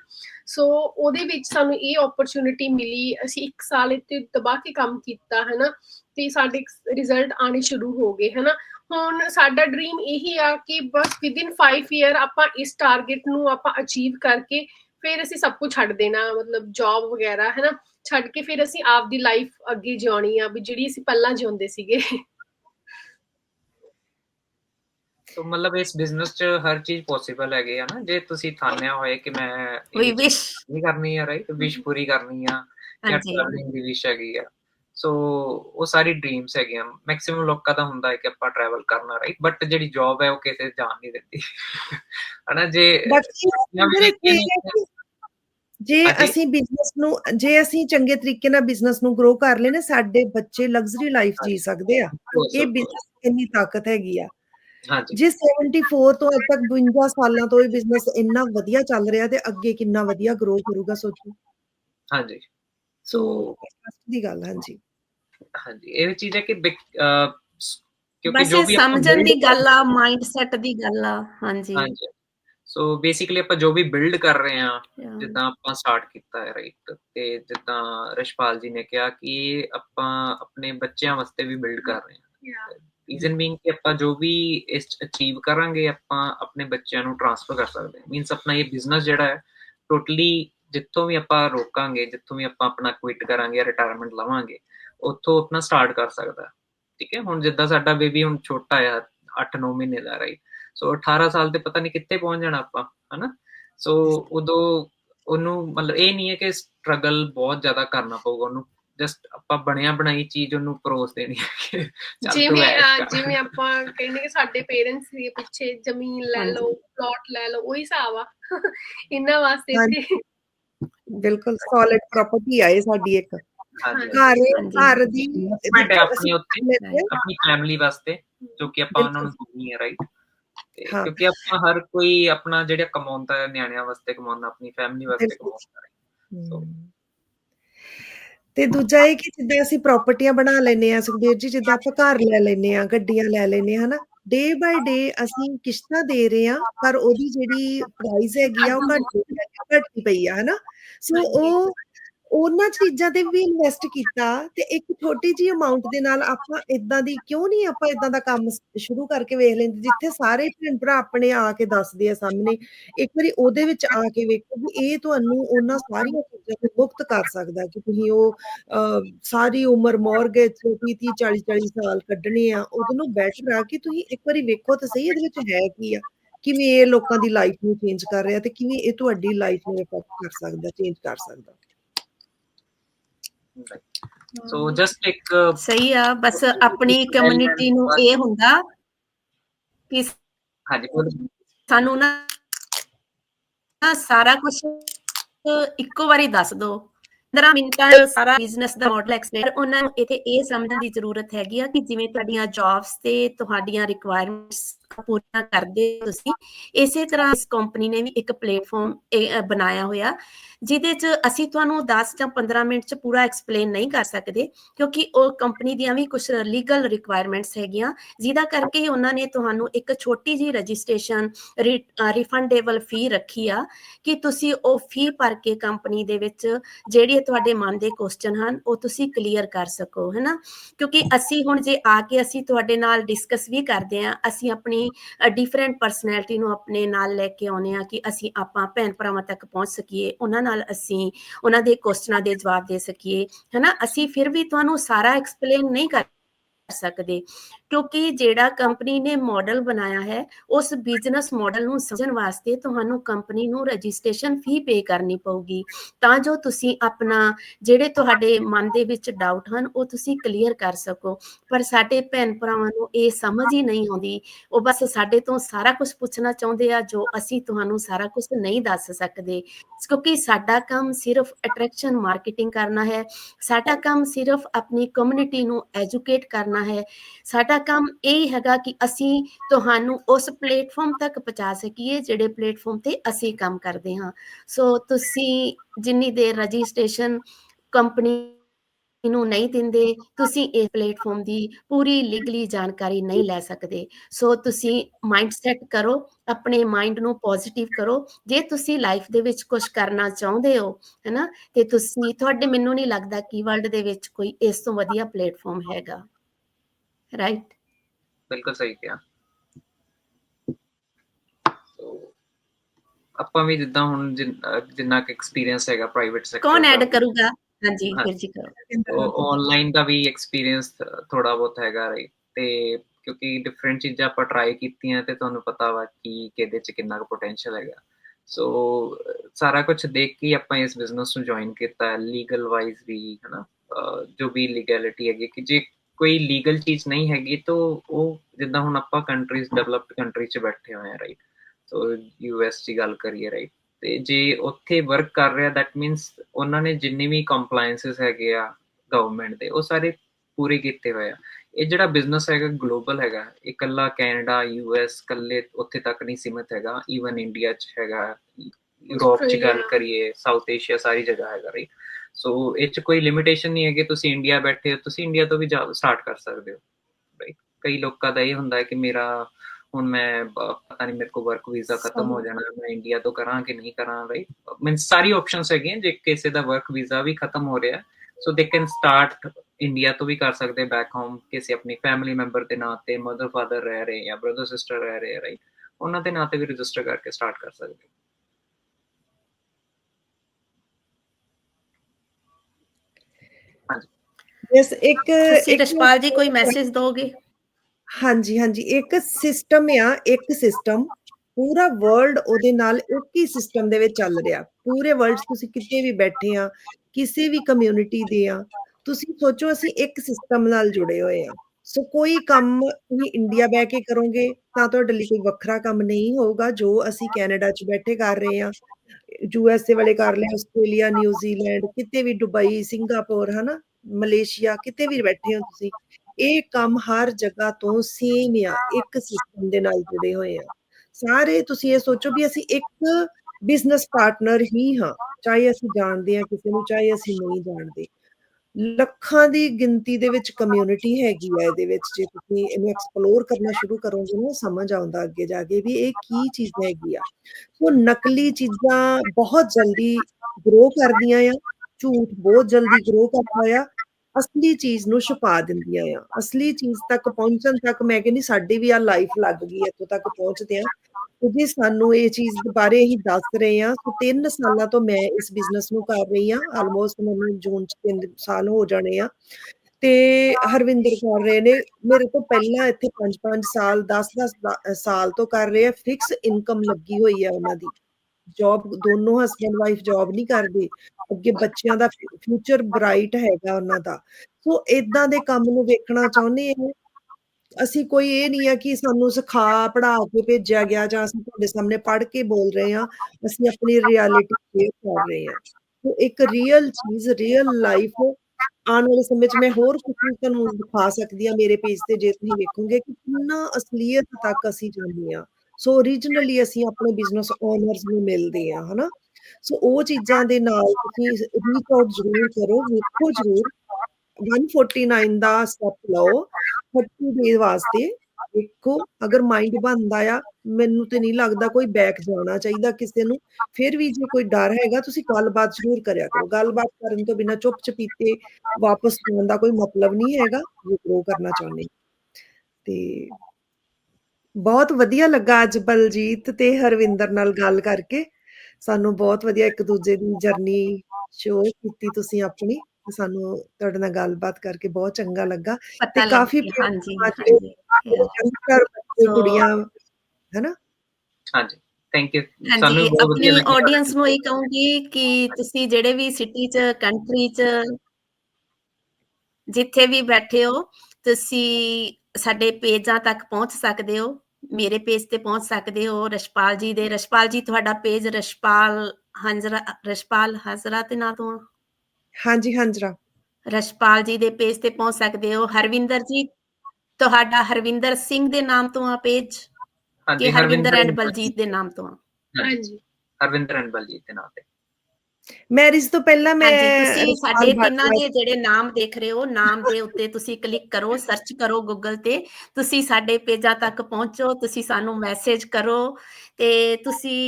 ਸੋ ਉਹਦੇ ਵਿੱਚ ਸਾਨੂੰ ਇਹ ਓਪਰਚ्युनिटी ਮਿਲੀ, ਅਸੀਂ ਇੱਕ ਸਾਲ ਇੱਥੇ ਦਬਾ ਕੇ ਕੰਮ ਕੀਤਾ ਹੈ ਨਾ ਤੇ ਸਾਡੇ ਰਿਜ਼ਲਟ ਆਣੇ ਸ਼ੁਰੂ ਹੋ ਗਏ ਹੈ ਨਾ ਹੁਣ ਸਾਡਾ ਡ੍ਰੀਮ ਇਹੀ ਆ ਕਿ ਬਸ ਵਿਦਿਨ 5 ਇਅਰ ਆਪਾਂ ਇਸ ਟਾਰਗੇਟ ਨੂੰ ਆਪਾਂ ਅਚੀਵ ਕਰਕੇ ਫਿਰ ਅਸੀਂ ਸਭ ਕੁਝ ਛੱਡ ਦੇਣਾ ਮਤਲਬ ਜੌਬ ਵਗੈਰਾ ਹੈਨਾ? ਛੱਡ ਕੇ ਫਿਰ ਅਸੀਂ ਆਪ ਦੀ ਲਾਈਫ ਅੱਗੇ ਜਿਉਣੀ ਆ ਵੀ ਜਿਹੜੀ ਅਸੀਂ ਪਹਿਲਾਂ ਜਿਉਂਦੇ ਸੀਗੇ। ਸੋ ਮਤਲਬ ਇਸ ਬਿਜ਼ਨਸ 'ਚ ਹਰ ਚੀਜ਼ ਪੋਸੀਬਲ ਹੈਗੇ ਆ ਨਾ? ਜੇ ਤੁਸੀਂ ਥਾਨਿਆ ਹੋਏ ਕਿ ਮੈਂ ਵੀ ਵਿਸ਼ ਨਹੀਂ ਕਰਨੀ ਆ ਰਾਈਟ ਵਿਸ਼ ਪੂਰੀ ਕਰਨੀ ਆ ਜਾਂ ਟਰੈਵਲਿੰਗ ਦੀ ਵਿਸ਼ ਹੈਗੀ ਆ। ਸੋ ਉਹ ਸਾਰੀ ਡ੍ਰੀਮਸ ਹੈਗੀਆਂ। ਮੈਕਸਿਮਮ ਲੋਕਾਂ ਦਾ ਹੁੰਦਾ ਹੈ ਕਿ ਆਪਾਂ ਟਰੈਵਲ ਕਰਨਾ ਰਾਈਟ ਬਟ ਜਿਹੜੀ ਜੌਬ ਹੈ ਉਹ ਕਿਸੇ ਜਾਣ ਨਹੀਂ ਦਿੰਦੀ। ਹਨਾ ਜੇ ਜੇ। ਅਸੀਂ ਬਿਜ਼ਨਸ ਨੂੰ ਜੇ ਅਸੀਂ ਚੰਗੇ ਤਰੀਕੇ ਨਾਲ ਬਿਜ਼ਨਸ ਨੂੰ ਗਰੋ ਕਰ ਲੈਨੇ ਸਾਡੇ ਬੱਚੇ ਲਗਜ਼ਰੀ ਲਾਈਫ ਜੀ ਸਕਦੇ ਆ। ਇਹ ਬਿਜ਼ਨਸ ਇੰਨੀ ਤਾਕਤ ਹੈਗੀ ਆ। ਹਾਂਜੀ। ਜੇ 74 ਤੋਂ ਅੱਜ ਤੱਕ 52 ਸਾਲਾਂ ਤੋਂ ਇਹ ਬਿਜ਼ਨਸ ਇੰਨਾ ਵਧੀਆ ਚੱਲ ਰਿਹਾ ਤੇ ਅੱਗੇ ਕਿੰਨਾ ਵਧੀਆ ਗਰੋ ਕਰੂਗਾ ਸੋਚੋ। ਹਾਂਜੀ। ਸੋ ਦੀ ਗੱਲ ਹਾਂਜੀ। ਹਾਂਜੀ ਇਹ ਚੀਜ਼ ਹੈ ਕਿ ਕਿਉਂਕਿ ਜੋ ਵੀ ਸਮਝਣ ਦੀ ਗੱਲ ਆ ਮਾਈਂਡਸੈਟ ਦੀ ਗੱਲ ਆ ਹਾਂਜੀ। ਹਾਂਜੀ। ਸੋ ਬੇਸਿਕਲੀ ਆਪਾਂ ਜੋ ਵੀ ਬਿਲਡ ਕਰ ਰਹੇ ਹਾਂ Yeah. ਜਿੱਦਾਂ ਆਪਾਂ ਸਟਾਰਟ ਕੀਤਾ ਹੈ ਰਾਈਟ ਤੇ ਜਿੱਦਾਂ ਰਸ਼ਪਾਲ ਜੀ ਨੇ ਕਿਹਾ ਕਿ ਆਪਾਂ ਆਪਣੇ ਬੱਚਿਆਂ ਵਾਸਤੇ ਵੀ ਬਿਲਡ ਕਰ ਰਹੇ ਹਾਂ Yeah. ਰੀਜ਼ਨ ਬੀਇੰਗ ਕਿ ਆਪਾਂ ਜੋ ਵੀ ਇਸ ਅਚੀਵ ਕਰਾਂਗੇ ਆਪਾਂ ਆਪਣੇ ਬੱਚਿਆਂ ਨੂੰ ਟ੍ਰਾਂਸਫਰ ਕਰ ਸਕਦੇ ਹਾਂ ਮੀਨਸ ਆਪਣਾ ਇਹ ਬਿਜ਼ਨਸ ਜਿਹੜਾ ਹੈ ਟੋਟਲੀ ਜਿੱਥੋਂ ਵੀ ਆਪਾਂ ਰੋਕਾਂਗੇ ਜਿੱਥੋਂ ਵੀ ਆਪਾਂ ਆਪਣਾ ਕੁਇਟ ਕਰਾਂਗੇ ਜਾਂ ਰਿਟਾਇਰਮੈਂਟ ਲਵਾਂਗੇ ਉੱਥੋਂ ਆਪਣਾ ਸਟਾਰਟ ਕਰ ਸਕਦਾ। ਠੀਕ ਹੈ ਹੁਣ ਜਿੱਦਾਂ ਸਾਡਾ ਬੇਬੀ ਹੁਣ ਛੋਟਾ ਆ 8-9 ਮਹੀਨੇ ਦਾ ਰਾਈਟ ਸੋ 18 ਸਾਲ ਤੇ ਪਤਾ ਨਹੀਂ ਕਿੱਥੇ ਪਹੁੰਚ ਜਾਣਾ ਆਪਾਂ ਹਨਾ ਸੋ ਉਦੋਂ ਉਹਨੂੰ ਮਤਲਬ ਇਹ ਨਹੀਂ ਹੈ ਕਿ ਸਟਰਗਲ ਬਹੁਤ ਜ਼ਿਆਦਾ ਕਰਨਾ ਪਊਗਾ ਉਹਨੂੰ ਜਸਟ ਆਪਾਂ ਬਣਿਆ ਬਣਾਈ ਚੀਜ਼ ਉਹਨੂੰ ਪਰੋਸ ਦੇਣੀ ਹੈ ਤੂੰ ਜਿਵੇਂ। ਜਿਵੇਂ ਆਪਾਂ ਕਹਿੰਦੇ ਕਿ ਸਾਡੇ ਪੇਰੈਂਟਸ ਦੇ ਪਿੱਛੇ ਜ਼ਮੀਨ ਲੈ। ਲਓ ਪਲਾਟ ਲੈ ਲਓ ਉਹੀ ਹਿਸਾਬ ਆ ਇਹਨਾਂ ਵਾਸਤੇ। ਇੱਥੇ ਬਿਲਕੁਲ ਸੋਲਿਡ ਪ੍ਰਾਪਰਟੀ ਆ ਇਹ ਸਾਡੀ ਇੱਕ ਘਰ। ਘਰ ਦੀ ਆਪਣੀ ਉੱਤੇ ਆਪਣੀ ਫੈਮਿਲੀ ਵਾਸਤੇ ਜੋ ਕਿ ਆਪਾਂ ਉਹਨਾਂ ਨੂੰ ਦੇਣੀ ਹੈ ਰਾਈਟ ਹਾਂ। ਕਿਉਂਕਿ ਆਪਾਂ ਹਰ ਕੋਈ ਆਪਣਾ ਜਿਹੜਾ ਕਮਾਉਂਦਾ ਹੈ ਨਿਆਣਿਆਂ ਵਾਸਤੇ ਕਮਾਉਂਦਾ ਆਪਣੀ ਫੈਮਿਲੀ ਵਾਸਤੇ ਬਿਲਕੁਲ। ਕਮਾਉਂਦਾ ਹੈ ਹਮ। ਤੇ ਦੂਜਾ ਇਹ ਕਿ ਜਿੱਦਾਂ ਅਸੀਂ ਪ੍ਰਾਪਰਟੀਆਂ ਬਣਾ ਲੈਨੇ ਆ ਸੁਖਬੀਰ ਜੀ ਜਿੱਦਾਂ ਆਪਾਂ ਘਰ ਲੈ ਲੈਨੇ ਆ ਗੱਡੀਆਂ ਲੈ ਲੈਨੇ ਆ ਹਨਾ ਡੇ ਬਾਈ ਡੇ ਅਸੀਂ ਕਿਸ਼ਤਾਂ ਦੇ ਰਹੇ ਆ ਪਰ ਉਹਦੀ ਜਿਹੜੀ ਪ੍ਰਾਈਸ ਹੈਗੀ ਆ ਉਹ ਘੱਟ ਘੱਟਦੀ ਪਈ ਆ ਹਨਾ ਸੋ ਉਹ ਉਹਨਾਂ ਚੀਜ਼ਾਂ ਤੇ ਵੀ ਇਨਵੈਸਟ ਕੀਤਾ ਤੇ ਇੱਕ ਛੋਟੀ ਜਿਹੀ ਅਮਾਉਂਟ ਦੇ ਨਾਲ ਆਪਾਂ ਇਦਾਂ ਦੀ ਕਿਉਂ ਨਹੀਂ ਆਪਾਂ ਇਦਾਂ ਦਾ ਕੰਮ ਸ਼ੁਰੂ ਕਰਕੇ ਵੇਖ ਲੈਂਦੇ ਜਿੱਥੇ ਸਾਰੇ ਭੈਣ ਭਰਾ ਆਪਣੇ ਆ ਕੇ ਦੱਸਦੇ ਆ ਸਾਹਮਣੇ, ਇੱਕ ਵਾਰੀ ਉਹਦੇ ਵਿੱਚ ਆ ਕੇ ਵੇਖੋ ਵੀ ਇਹ ਤੁਹਾਨੂੰ ਉਹਨਾਂ ਸਾਰੀਆਂ ਚੀਜ਼ਾਂ ਤੋਂ ਮੁਕਤ ਕਰ ਸਕਦਾ ਕਿ ਤੁਸੀਂ ਉਹ ਸਾਰੀ ਉਮਰ ਮੌਰਗੇਜ 30 30 40 40 ਸਾਲ ਕੱਢਣੇ ਆ, ਉਹਦੇ ਨੂੰ ਬੈਟਰ ਆ ਕਿ ਤੁਸੀਂ ਇੱਕ ਵਾਰੀ ਵੇਖੋ ਤਾਂ ਸਹੀ ਇਹਦੇ ਵਿੱਚ ਹੈ ਕੀ ਆ, ਕਿਵੇਂ ਇਹ ਲੋਕਾਂ ਦੀ ਲਾਈਫ ਨੂੰ ਚੇਂਜ ਕਰ ਰਿਹਾ ਤੇ ਕਿਵੇਂ ਇਹ ਤੁਹਾਡੀ ਲਾਈਫ ਨੂੰ ਇਫੈਕਟ ਕਰ ਸਕਦਾ ਚੇਂਜ ਕਰ ਸਕਦਾ। ਸੋ ਜਸਟ ਇੱਕ ਸਹੀ ਆ ਬਸ ਆਪਣੀ ਕਮਿਊਨਿਟੀ ਨੂੰ ਇਹ ਹੁੰਦਾ ਕਿ ਹਾਂਜੀ। ਸਾਨੂੰ ਨਾ ਸਾਰਾ ਕੁਝ ਇੱਕੋ ਵਾਰੀ ਦੱਸ ਦਿਓ 15 ਮਿੰਟਾਂ 'ਚ ਸਾਰਾ ਬਿਜ਼ਨਸ ਦਾ ਮਾਡਲ ਐਕਸਪਲੇਨ ਉਹਨਾਂ ਨੂੰ ਇੱਥੇ ਇਹ ਸਮਝਣ ਦੀ ਜ਼ਰੂਰਤ ਹੈਗੀ ਆ ਕਿ ਜਿਵੇਂ ਤੁਹਾਡੀਆਂ ਜੌਬਸ ਤੇ ਤੁਹਾਡੀਆਂ ਰਿਕੁਆਇਰਮੈਂਟਸ ਪੂਰੀਆਂ ਕਰਦੇ ਤੁਸੀਂ, ਇਸੇ ਤਰ੍ਹਾਂ ਇਸ ਕੰਪਨੀ ਨੇ ਵੀ ਇੱਕ ਪਲੇਟਫਾਰਮ ਬਣਾਇਆ ਹੋਇਆ, ਜਿਹਦੇ 'ਚ ਅਸੀਂ ਤੁਹਾਨੂੰ 10 ਜਾਂ 15 ਮਿੰਟ 'ਚ ਪੂਰਾ ਐਕਸਪਲੇਨ ਨਹੀਂ ਕਰ ਸਕਦੇ, ਕਿਉਂਕਿ ਉਹ ਕੰਪਨੀ ਦੀਆਂ ਵੀ ਕੁਝ ਲੀਗਲ ਰਿਕੁਆਇਰਮੈਂਟਸ ਹੈਗੀਆਂ, ਜਿਹਦਾ ਕਰਕੇ ਉਹਨਾਂ ਨੇ ਤੁਹਾਨੂੰ ਇੱਕ ਛੋਟੀ ਜੀ ਰਜਿਸਟ੍ਰੇਸ਼ਨ ਰਿਫੰਡੇਬਲ ਫੀ ਰੱਖੀ ਆ, ਕਿ ਤੁਸੀਂ ਉਹ ਫੀ ਭਰ ਕੇ ਕੰਪਨੀ ਦੇ ਵਿੱਚ ਜਿਹੜੇ ਤੁਹਾਡੇ ਮਨ ਦੇ ਕੁਐਸਚਨ ਹਨ, ਉਹ ਤੁਸੀਂ ਕਲੀਅਰ ਕਰ ਸਕੋ, ਹੈਨਾ? ਕਿਉਂਕਿ ਅਸੀਂ ਹੁਣ ਜੇ ਆ ਕੇ ਅਸੀਂ ਤੁਹਾਡੇ ਨਾਲ ਡਿਸਕਸ ਵੀ ਕਰਦੇ ਆ, ਅਸੀਂ ਆਪਣੀ ਡਿਫਰੈਂਟ ਪਰਸਨੈਲਿਟੀ ਨੂੰ ਆਪਣੇ ਨਾਲ ਲੈ ਕੇ ਆਉਨੇ ਆ ਕਿ ਅਸੀਂ ਆਪਾਂ ਭੈਣ ਭਰਾਵਾਂ ਤੱਕ ਪਹੁੰਚ ਸਕੀਏ, ਉਹਨਾਂ ਨਾਲ ਅਸੀਂ, ਉਹਨਾਂ ਦੇ ਕੁਐਸਚਨਾਂ ਦੇ ਜਵਾਬ ਦੇ ਸਕੀਏ, ਹਨਾ? ਅਸੀਂ ਫਿਰ ਵੀ ਤੁਹਾਨੂੰ ਸਾਰਾ ਐਕਸਪਲੇਨ ਨਹੀਂ ਕਰ ਸਕਦੇ। ਕਿਉਂਕਿ ਜਿਹੜਾ ਕੰਪਨੀ ਨੇ ਮਾਡਲ ਬਣਾਇਆ ਹੈ, ਉਸ ਬਿਜ਼ਨਸ ਮਾਡਲ ਨੂੰ ਸਮਝਣ ਵਾਸਤੇ ਤੁਹਾਨੂੰ ਕੰਪਨੀ ਨੂੰ ਰਜਿਸਟ੍ਰੇਸ਼ਨ ਫੀ ਪੇ ਕਰਨੀ ਪਊਗੀ। ਤਾਂ ਜੋ ਤੁਸੀਂ ਆਪਣਾ ਜਿਹੜੇ ਤੁਹਾਡੇ ਮਨ ਦੇ ਵਿੱਚ ਡਾਊਟ ਹਨ, ਉਹ ਤੁਸੀਂ ਕਲੀਅਰ ਕਰ ਸਕੋ। ਪਰ ਸਾਡੇ ਭੈਣ ਭਰਾਵਾਂ ਨੂੰ ਇਹ ਸਮਝ ਹੀ ਨਹੀਂ ਆਉਂਦੀ। ਉਹ ਬਸ ਸਾਡੇ ਤੋਂ ਸਾਰਾ ਕੁਝ ਪੁੱਛਣਾ ਚਾਹੁੰਦੇ ਆ, ਜੋ ਅਸੀਂ ਤੁਹਾਨੂੰ ਸਾਰਾ ਕੁਝ ਨਹੀਂ ਦੱਸ ਸਕਦੇ। ਕਿਉਂਕਿ ਸਾਡਾ ਕੰਮ ਸਿਰਫ ਅਟਰੈਕਸ਼ਨ ਮਾਰਕੀਟਿੰਗ ਕਰਨਾ ਹੈ। ਸਾਡਾ ਕੰਮ ਸਿਰਫ ਆਪਣੀ ਕਮਿਊਨਿਟੀ ਨੂੰ ਐਜੂਕੇਟ ਕਰਨਾ ਹੈ। ਸਾਡਾ ਕੰਮ ਇਹ ਹੈਗਾ ਕਿ ਅਸੀਂ ਤੁਹਾਨੂੰ ਉਸ ਪਲੇਟਫਾਰਮ ਤੱਕ ਪਹੁੰਚਾ ਸਕੀਏ, ਜਿਹੜੇ ਪਲੇਟਫਾਰਮ ਤੇ ਅਸੀਂ ਕੰਮ ਕਰਦੇ ਹਾਂ। ਸੋ ਤੁਸੀਂ ਜਿੰਨੀ ਦੇਰ ਰਜਿਸਟ੍ਰੇਸ਼ਨ ਕੰਪਨੀ ਨੂੰ ਨਹੀਂ ਦਿੰਦੇ, ਤੁਸੀਂ ਇਸ ਪਲੇਟਫਾਰਮ ਦੀ ਪੂਰੀ ਲੀਗਲੀ ਜਾਣਕਾਰੀ ਨਹੀਂ ਲੈ ਸਕਦੇ। ਸੋ ਤੁਸੀਂ ਮਾਈਂਡ ਸੈਟ ਕਰੋ, ਆਪਣੇ ਮਾਈਂਡ ਨੂੰ ਪੋਜ਼ਿਟਿਵ ਕਰੋ। ਜੇ ਤੁਸੀਂ ਲਾਈਫ ਦੇ ਵਿੱਚ ਕੁਝ ਕਰਨਾ ਚਾਹੁੰਦੇ ਹੋ, ਹੈਨਾ, ਤੇ ਤੁਸੀਂ, ਤੁਹਾਡੇ ਮੈਨੂੰ ਨਹੀਂ ਲੱਗਦਾ ਕਿ ਵਰਲਡ ਦੇ ਵਿੱਚ ਕੋਈ ਇਸ ਤੋਂ ਵਧੀਆ ਪਲੇਟਫਾਰਮ ਹੈਗਾ। ਰਾਈਟ ਬਿਲਕੁਲ ਸਹੀ ਕਿਹਾ So, ਆਪਾਂ ਵੀ ਜਿੱਦਾਂ ਹੁਣ ਜਿਨ- ਅਹ ਜਿੰਨਾ ਕਿ ਐਕਸਪੀਰੀਅੰਸ ਹੈਗਾ ਪ੍ਰਾਈਵੇਟ ਸੈਕਟਰ ਕੌਣ ਐਡ ਕਰੂਗਾ ਹਾਂਜੀ ਹਾਂ। ਫਿਰ ਜੀ ਕਰੋ ਆਨਲਾਈਨ ਦਾ ਵੀ ਐਕਸਪੀਰੀਅੰਸ ਥੋੜਾ ਬਹੁਤ ਹੈਗਾ ਰਾਈਟ ਤੇ ਕਿਉਂਕਿ ਡਿਫਰੈਂਟ ਚੀਜ਼ਾਂ ਆਪਾਂ ਟਰਾਈ ਕੀਤੀਆਂ ਤੇ ਤੁਹਾਨੂੰ ਪਤਾ ਵਾ ਕਿ ਕਿਹਦੇ ਚ ਕਿੰਨਾ ਕੁ ਪੋਟੈਂਸ਼ੀਅਲ ਹੈਗਾ ਸੋ ਸਾਰਾ ਕੁਝ ਦੇਖ ਕੇ ਹੀ ਆਪਾਂ ਇਸ ਬਿਜ਼ਨਸ ਨੂੰ ਜੁਆਇਨ ਕੀਤਾ ਲੀਗਲ ਵਾਈਜ਼ ਵੀ ਹਨਾ ਅਹ ਜੋ ਵੀ ਲੀਗੈਲਿਟੀ ਹੈਗੀ ਕਿ ਜੇ ਕੋਈ ਲੀਗਲ ਚੀਜ਼ ਨਹੀਂ ਹੈਗੀ, ਤਾਂ ਉਹ ਜਿੱਦਾਂ ਹੁਣ ਆਪਾਂ ਕੰਟਰੀਜ਼ ਡਿਵੈਲਪਡ ਕੰਟਰੀ ਚ ਬੈਠੇ ਹੋਏ ਆ ਰਾਈਟ ਸੋ ਯੂਐਸ ਦੀ ਗੱਲ ਕਰੀਏ ਰਾਈਟ ਤੇ ਜੇ ਉੱਥੇ ਵਰਕ ਕਰ ਰਿਹਾ ਦੈਟ ਮੀਨਸ ਉਹਨਾਂ ਨੇ ਜਿੰਨੇ ਵੀ ਕੰਪਲਾਈਂਸਸ ਹੈਗੇ ਆ ਗਵਰਨਮੈਂਟ ਦੇ, ਉਹ ਸਾਰੇ ਪੂਰੇ ਕੀਤੇ ਹੋਏ ਆ। ਇਹ ਜਿਹੜਾ ਬਿਜ਼ਨਸ ਹੈਗਾ ਗਲੋਬਲ ਹੈਗਾ। ਇਹ ਇਕੱਲਾ ਕੈਨੇਡਾ ਯੂਐਸ ਇਕੱਲੇ ਉੱਥੇ ਤੱਕ ਨਹੀਂ ਸੀਮਿਤ ਹੈਗਾ। ਈਵਨ ਇੰਡੀਆ ਚ ਹੈਗਾ। ਯੂਰਪ ਚ ਗੱਲ। ਕਰੀਏ ਸਾਊਥ ਏਸ਼ੀਆ ਸਾਰੀ ਜਗ੍ਹਾ ਹੈਗਾ ਰਾਈਟ ਸੋ ਇਹ ਚ ਕੋਈ ਲਿਮਿਟੇਸ਼ਨ ਨਹੀਂ ਹੈ ਕਿ ਤੁਸੀਂ ਇੰਡੀਆ ਬੈਠੇ ਹੋ ਤੁਸੀਂ ਇੰਡੀਆ ਤੋਂ ਵੀ ਸਟਾਰਟ ਕਰ ਸਕਦੇ ਹੋ ਰਾਈਟ ਕਈ ਲੋਕਾਂ ਦਾ ਇਹ ਹੁੰਦਾ ਹੈ ਕਿ ਮੇਰਾ ਹੁਣ ਮੈਂ ਪਤਾ ਨਹੀਂ ਮੇਰੇ ਕੋ ਵਰਕ ਵੀਜ਼ਾ ਖਤਮ ਹੋ ਜਾਣਾ ਮੈਂ ਇੰਡੀਆ ਤੋਂ ਕਰਾਂ ਕਿ ਨਹੀਂ ਕਰਾਂ ਰਾਈਟ ਮੀਨਸ ਸਾਰੀ ਆਪਸ਼ਨਸ ਹੈਗੀਆਂ ਜੇ ਕਿਸੇ ਦਾ ਵਰਕ ਵੀਜ਼ਾ ਵੀ ਖਤਮ ਹੋ ਰਿਹਾ ਸੋ ਦੇ ਕੈਨ ਸਟਾਰਟ ਇੰਡੀਆ ਤੋਂ ਵੀ ਕਰ ਸਕਦੇ ਬੈਕ ਹੋਮ ਕਿਸੇ ਆਪਣੀ ਫੈਮਿਲੀ ਮੈਂਬਰ ਦੇ ਨਾਂ ਤੇ ਮਦਰ ਫਾਦਰ ਰਹਿ ਰਹੇ ਜਾਂ ਬ੍ਰਦਰ ਸਿਸਟਰ ਰਹਿ ਰਹੇ ਰਾਈਟ ਉਹਨਾਂ ਦੇ ਨਾਂ ਤੇ ਵੀ ਰਜਿਸਟਰ ਕਰਕੇ ਸਟਾਰਟ ਕਰ ਸਕਦੇ ਇੱਕ ਤੁਸੀਂ ਇੱਕ- ਰਸ਼ਪਾਲ ਜੀ ਕੋਈ ਮੈਸੇਜ ਦੋਗੇ? ਹਾਂਜੀ ਹਾਂਜੀ ਇੱਕ ਸਿਸਟਮ ਆ ਇੱਕ ਸਿਸਟਮ ਪੂਰਾ ਵਰਲਡ ਉਹਦੇ ਨਾਲ ਇੱਕ ਹੀ ਸਿਸਟਮ ਦੇ ਵਿੱਚ ਚੱਲ ਰਿਹਾ। ਪੂਰੇ ਵਰਲਡ ਤੁਸੀਂ ਕਿਤੇ ਵੀ ਬੈਠੇ ਆ ਕਿਸੇ ਵੀ ਕਮਿਊਨਿਟੀ ਦੇ ਆ ਤੁਸੀਂ ਸੋਚੋ ਅਸੀਂ ਇੱਕ ਸਿਸਟਮ ਨਾਲ ਜੁੜੇ ਹੋਏ ਆ। ਸੋ ਕੋਈ ਕੰਮ ਤੁਸੀਂ ਇੰਡੀਆ ਬਹਿ ਕੇ ਕਰੋਗੇ ਤਾਂ ਤੁਹਾਡੇ ਲਈ ਕੋਈ ਵੱਖਰਾ ਕੰਮ ਨਹੀਂ ਹੋਊਗਾ ਜੋ ਅਸੀਂ ਕੈਨੇਡਾ 'ਚ ਬੈਠੇ ਕਰ ਰਹੇ ਆ। ਯੂਐਸਏ ਵਾਲੇ ਕਰ ਲਏ ਆਸਟ੍ਰੇਲੀਆ ਨਿਊਜ਼ੀਲੈਂਡ ਕਿਤੇ ਵੀ ਦੁਬਈ ਸਿੰਗਾਪੁਰ ਹਨਾ ਮਲੇਸ਼ੀਆ ਕਿਤੇ ਵੀ ਬੈਠੇ ਹੋ ਤੁਸੀਂ ਇਹ ਕੰਮ ਹਰ ਜਗ੍ਹਾ ਤੋਂ ਸੇਮ ਆ ਇੱਕ ਸਿਸਟਮ ਦੇ ਨਾਲ ਜੁੜੇ ਹੋਏ ਆ। ਸਾਰੇ ਤੁਸੀਂ ਇਹ ਸੋਚੋ ਵੀ ਅਸੀਂ ਇੱਕ ਬਿਜ਼ਨਸ ਪਾਰਟਨਰ ਹੀ ਹਾਂ ਚਾਹੇ ਅਸੀਂ ਜਾਣਦੇ ਹਾਂ ਕਿਸੇ ਨੂੰ ਚਾਹੇ ਅਸੀਂ ਨਹੀਂ ਜਾਣਦੇ। ਲੱਖਾਂ ਦੀ ਗਿਣਤੀ ਦੇ ਵਿੱਚ ਕਮਿਊਨਿਟੀ ਹੈਗੀ ਆ ਇਹਦੇ ਵਿੱਚ, ਜੇ ਤੁਸੀਂ ਇਹਨੂੰ ਐਕਸਪਲੋਰ ਕਰਨਾ ਸ਼ੁਰੂ ਕਰੋਗੇ ਨਾ, ਸਮਝ ਆਉਂਦਾ ਅੱਗੇ ਜਾ ਕੇ ਵੀ ਇਹ ਕੀ ਚੀਜ਼ ਹੈਗੀ ਆ ਸੋ ਨਕਲੀ ਚੀਜ਼ਾਂ ਬਹੁਤ ਜਲਦੀ ਗਰੋ ਕਰਦੀਆਂ ਆ, ਝੂਠ ਬਹੁਤ ਜਲਦੀ ਗਰੋ ਕਰਦਾ ਆ, ਅਸਲੀ ਚੀਜ਼ ਨੂੰ ਛੁਪਾ ਦਿੰਦੀਆਂ ਆ। ਅਸਲੀ ਚੀਜ਼ ਤੱਕ ਪਹੁੰਚਣ ਤੱਕ ਮੈਂ ਕਹਿੰਦੀ ਸਾਡੀ ਵੀ ਆ ਲਾਈਫ ਲੱਗ ਗਈ, ਇੱਥੋਂ ਤੱਕ ਪਹੁੰਚਦੇ ਆ। ਕਿਉਂਕਿ ਸਾਨੂੰ ਇਹ ਚੀਜ਼ ਬਾਰੇ ਹੀ ਦੱਸ ਰਹੇ ਆ ਸੋ 3 ਸਾਲਾਂ ਤੋਂ ਮੈਂ ਇਸ ਬਿਜ਼ਨਸ ਨੂੰ ਕਰ ਰਹੀ ਆ ਆਲਮੋਸਟ ਮੈਨੂੰ ਜੂਨ ਚ 3 ਸਾਲ ਹੋ ਜਾਣੇ ਆ। ਤੇ ਹਰਵਿੰਦਰ ਕਰ ਰਹੇ ਨੇ। ਮੇਰੇ ਤੋਂ ਪਹਿਲਾਂ ਇੱਥੇ 5-5 ਸਾਲ 10-10 ਸਾਲ ਤੋਂ ਕਰ ਰਹੇ ਆ। ਫਿਕਸ ਇਨਕਮ ਲੱਗੀ ਹੋਈ ਆ ਉਹਨਾਂ ਦੀ। ਜੌਬ ਦੋਨੋਂ ਹਸਬੰਡ ਵਾਈਫ ਜੌਬ ਨਹੀਂ ਕਰਦੇ। ਅੱਗੇ ਬੱਚਿਆਂ ਦਾ ਫਿਊਚਰ ਬ੍ਰਾਈਟ ਹੈਗਾ ਉਹਨਾਂ ਦਾ। ਸੋ ਇਦਾਂ ਦੇ ਕੰਮ ਨੂੰ ਵੇਖਣਾ ਚਾਹੁੰਦੇ ਆ। ਅਸੀਂ ਕੋਈ ਇਹ ਨਹੀਂ ਆ ਕਿ ਸਾਨੂੰ ਸਿਖਾ ਪੜਾ ਕੇ ਭੇਜਿਆ ਗਿਆ ਜਾਂ ਅਸੀਂ ਤੁਹਾਡੇ ਸਾਹਮਣੇ ਪੜ ਕੇ ਬੋਲ ਰਹੇ ਆ ਅਸੀਂ ਆਪਣੀ ਰਿਐਲਿਟੀ ਸ਼ੇਅਰ ਕਰ ਰਹੇ ਆ ਸੋ ਇੱਕ ਰੀਅਲ ਚੀਜ਼ ਰੀਅਲ ਲਾਈਫ ਆਉਣ ਵਾਲੇ ਸਮੇਂ 'ਚ ਮੈਂ ਹੋਰ ਕੁਝ ਤੁਹਾਨੂੰ ਦਿਖਾ ਸਕਦੀ ਆ ਮੇਰੇ ਪੇਜ ਤੇ, ਜੇ ਤੁਸੀਂ ਵੇਖੋਗੇ ਕਿ ਕਿੰਨਾ ਅਸਲੀਅਤ ਤੱਕ ਅਸੀਂ ਜਾਂਦੇ ਆ ਸੋ originally ਅਸੀਂ ਆਪਣੇ ਬਿਜ਼ਨਸ ਓਨਰਸ ਨੂੰ ਮਿਲਦੇ ਆ ਹਨਾ? ਸੋ ਉਹ ਚੀਜ਼ਾਂ ਦੇ ਨਾਲ ਤੁਸੀਂ ਰੀਚ ਆਊਟ ਜ਼ਰੂਰ ਕਰੋ, ਵੇਖੋ ਜ਼ਰੂਰ 149 ਦਾ ਸਟੈਪ ਲਓ 30 ਡੇ ਵਾਸਤੇ। ਦੇਖੋ, ਅਗਰ ਮਾਈਂਡ ਬਣਦਾ ਆ, ਮੈਨੂੰ ਤੇ ਨਹੀਂ ਲੱਗਦਾ ਕੋਈ ਬੈਕ ਜਾਣਾ ਚਾਹੀਦਾ ਕਿਸੇ ਨੂੰ। ਫਿਰ ਵੀ ਜੇ ਕੋਈ ਡਰ ਹੈਗਾ, ਤੁਸੀਂ ਗੱਲਬਾਤ ਜ਼ਰੂਰ ਕਰਿਆ ਕਰੋ। ਗੱਲਬਾਤ ਕਰਨ ਤੋਂ ਬਿਨਾ ਚੁੱਪ ਚਪੀਤੇ ਵਾਪਸ ਆਉਣ ਦਾ ਕੋਈ ਮਤਲਬ ਨਹੀਂ ਹੈਗਾ, ਜੇ ਗਰੋ ਕਰਨਾ ਚਾਹੁੰਦੇ ਤੇ ਬਹੁਤ ਵਧੀਆ ਲੱਗਾ ਅੱਜ ਬਲਜੀਤ ਤੇ ਹਰਵਿੰਦਰ ਨਾਲ ਗੱਲ ਕਰਕੇ। ਸਾਨੂੰ ਬਹੁਤ ਵਧੀਆ ਇੱਕ ਦੂਜੇ ਦੀ ਜਰਨੀ ਸ਼ੋਅ ਕੀਤੀ ਤੁਸੀਂ ਆਪਣੀ। ਸਾਨੂੰ ਤੁਹਾਡੇ ਨਾਲ ਗੱਲਬਾਤ ਕਰਕੇ ਬਹੁਤ ਚੰਗਾ ਲੱਗਾ ਪਤਾ ਤੇ ਕਾਫੀ ਹਾਂਜੀ ਹਾਂਜੀ। ਯੰਗਸਟਰ ਬੱਚੇ ਕੁੜੀਆਂ ਹੈਨਾ? ਹਾਂਜੀ ਥੈਂਕ ਯੂ ਸਾਨੂੰ ਹਾਂਜੀ ਵੀ ਬਹੁਤ ਆਪਣੀ ਵਧੀਆ ਲੱਗਿਆ। ਆਡੀਅנס ਨੂੰ ਇਹ ਕਹੂੰਗੀ ਕਿ ਤੁਸੀਂ ਜਿਹੜੇ ਵੀ ਸਿਟੀ 'ਚ ਕੰਟਰੀ 'ਚ ਜਿੱਥੇ ਵੀ ਬੈਠੇ ਹੋ ਤੁਸੀਂ ਸਾਡੇ ਪੇਜਾਂ ਤੱਕ ਪਹੁੰਚ ਸਕਦੇ ਹੋ ਮੇਰੇ ਪੇਜ ਤੇ ਪਹੁੰਚ ਸਕਦੇ ਹੋ ਰਸ਼ਪਾਲ ਜੀ ਦੇ। ਰਸ਼ਪਾਲ ਜੀ ਤੁਹਾਡਾ ਪੇਜ ਰਸ਼ਪਾਲ ਹੰਜਰਾ ਰਸ਼ਪਾਲ ਹਜ਼ਰਾ ਤੇ ਨਾ ਤੋਂ? ਹਾਂਜੀ ਹਾਂਜੀ ਰਸ਼ਪਾਲ ਜੀ ਦੇ ਪੇਜ ਤੇ ਪਹੁੰਚ ਸਕਦੇ ਹੋ। ਹਰਵਿੰਦਰ ਜੀ ਤੁਹਾਡਾ ਹਰਵਿੰਦਰ ਸਿੰਘ ਦੇ ਨਾਮ ਤੋਂ ਆ ਪੇਜ ਹਾਂਜੀ ਕਿ ਹਰਵਿੰਦਰ ਐਂਡ ਬਲਜੀਤ ਦੇ ਨਾਮ ਤੋਂ ਆ? ਹਾਂਜੀ। ਹਰਵਿੰਦਰ ਐਂਡ ਬਲਜੀਤ ਦੇ ਨਾਂ ਤੇ। ਮੈਰਿਜ ਤੋਂ ਪਹਿਲਾਂ ਮੈਂ ਤੁਸੀਂ ਸਾਡੇ ਤਿੰਨਾਂ ਦੇ ਜਿਹੜੇ ਨਾਮ ਦੇਖ ਰਹੇ ਹੋ ਨਾਮ ਦੇ ਉੱਤੇ ਤੁਸੀਂ ਕਲਿੱਕ ਕਰੋ ਸਰਚ ਕਰੋ ਗੂਗਲ ਤੇ। ਤੁਸੀਂ ਸਾਡੇ ਪੇਜਾਂ ਤੱਕ ਪਹੁੰਚੋ ਤੁਸੀਂ ਸਾਨੂੰ ਮੈਸੇਜ ਕਰੋ ਤੇ ਤੁਸੀਂ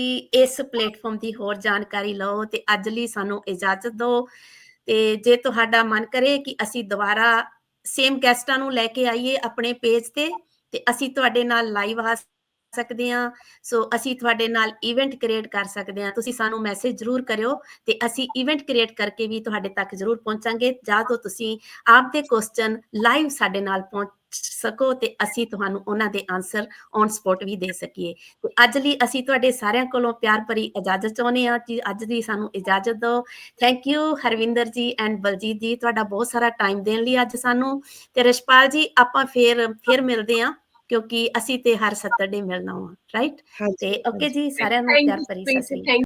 ਇਸ ਪਲੇਟਫਾਰਮ ਦੀ ਹੋਰ ਜਾਣਕਾਰੀ ਲਓ ਤੇ ਅੱਜ ਲਈ ਸਾਨੂੰ ਇਜਾਜ਼ਤ ਦਿਓ। ਤੇ ਜੇ ਤੁਹਾਡਾ ਮਨ ਕਰੇ ਕਿ ਅਸੀਂ ਦੁਬਾਰਾ ਸੇਮ ਗੈਸਟਾਂ ਨੂੰ ਲੈ ਕੇ ਆਈਏ ਆਪਣੇ ਪੇਜ ਤੇ ਤੇ ਅਸੀਂ ਤੁਹਾਡੇ ਨਾਲ ਲਾਈਵ ਆ ਸਕਦੇ ਹਾਂ। ਸੋ ਅਸੀਂ ਤੁਹਾਡੇ ਨਾਲ ਇਵੈਂਟ ਕ੍ਰੀਏਟ ਕਰ ਸਕਦੇ ਹਾਂ। ਤੁਸੀਂ ਸਾਨੂੰ ਮੈਸੇਜ ਜ਼ਰੂਰ ਕਰਿਓ ਤੇ ਅਸੀਂ ਇਵੈਂਟ ਕ੍ਰੀਏਟ ਕਰਕੇ ਵੀ ਤੁਹਾਡੇ ਤੱਕ ਜ਼ਰੂਰ ਪਹੁੰਚਾਂਗੇ। ਜਾਂ ਤੋਂ ਤੁਸੀਂ ਆਪ ਦੇ ਕੁਐਸਚਨ ਲਾਈਵ ਸਾਡੇ ਨਾਲ ਪਹੁੰਚ ਸਕੋ ਤੇ ਅਸੀਂ ਤੁਹਾਨੂੰ ਉਹਨਾਂ ਦੇ ਆਨਸਰ ਔਨ ਸਪੌਟ ਵੀ ਦੇ ਸਕੀਏ। ਤੇ ਅੱਜ ਲਈ ਅਸੀਂ ਤੁਹਾਡੇ ਸਾਰਿਆਂ ਕੋਲੋਂ ਪਿਆਰ ਭਰੀ ਇਜਾਜ਼ਤ ਚਾਹੁੰਦੇ ਹਾਂ ਕਿ ਅੱਜ ਦੀ ਸਾਨੂੰ ਇਜਾਜ਼ਤ ਦਿਓ। ਥੈਂਕ ਯੂ ਹਰਵਿੰਦਰ ਜੀ ਐਂਡ ਬਲਜੀਤ ਜੀ, ਤੁਹਾਡਾ ਬਹੁਤ ਸਾਰਾ ਟਾਈਮ ਦੇਣ ਲਈ ਅੱਜ ਸਾਨੂੰ। ਤੇ ਰਸ਼ਪਾਲ ਜੀ, ਆਪਾਂ ਫੇਰ ਫੇਰ ਮਿਲਦੇ ਹਾਂ। ਕਿਉਂਕਿ ਅਸੀਂ ਤੇ ਹਰ ਸੈਟਰਡੇ ਮਿਲਣਾ ਵਾ ਰਾਈਟ ਤੇ ਓਕੇ। ਜੀ ਸਾਰਿਆਂ ਨੂੰ ਪਿਆਰ ਭਰੀ ਸਤਿ ਸ੍ਰੀ ਅਕਾਲ ਥੈਂਕ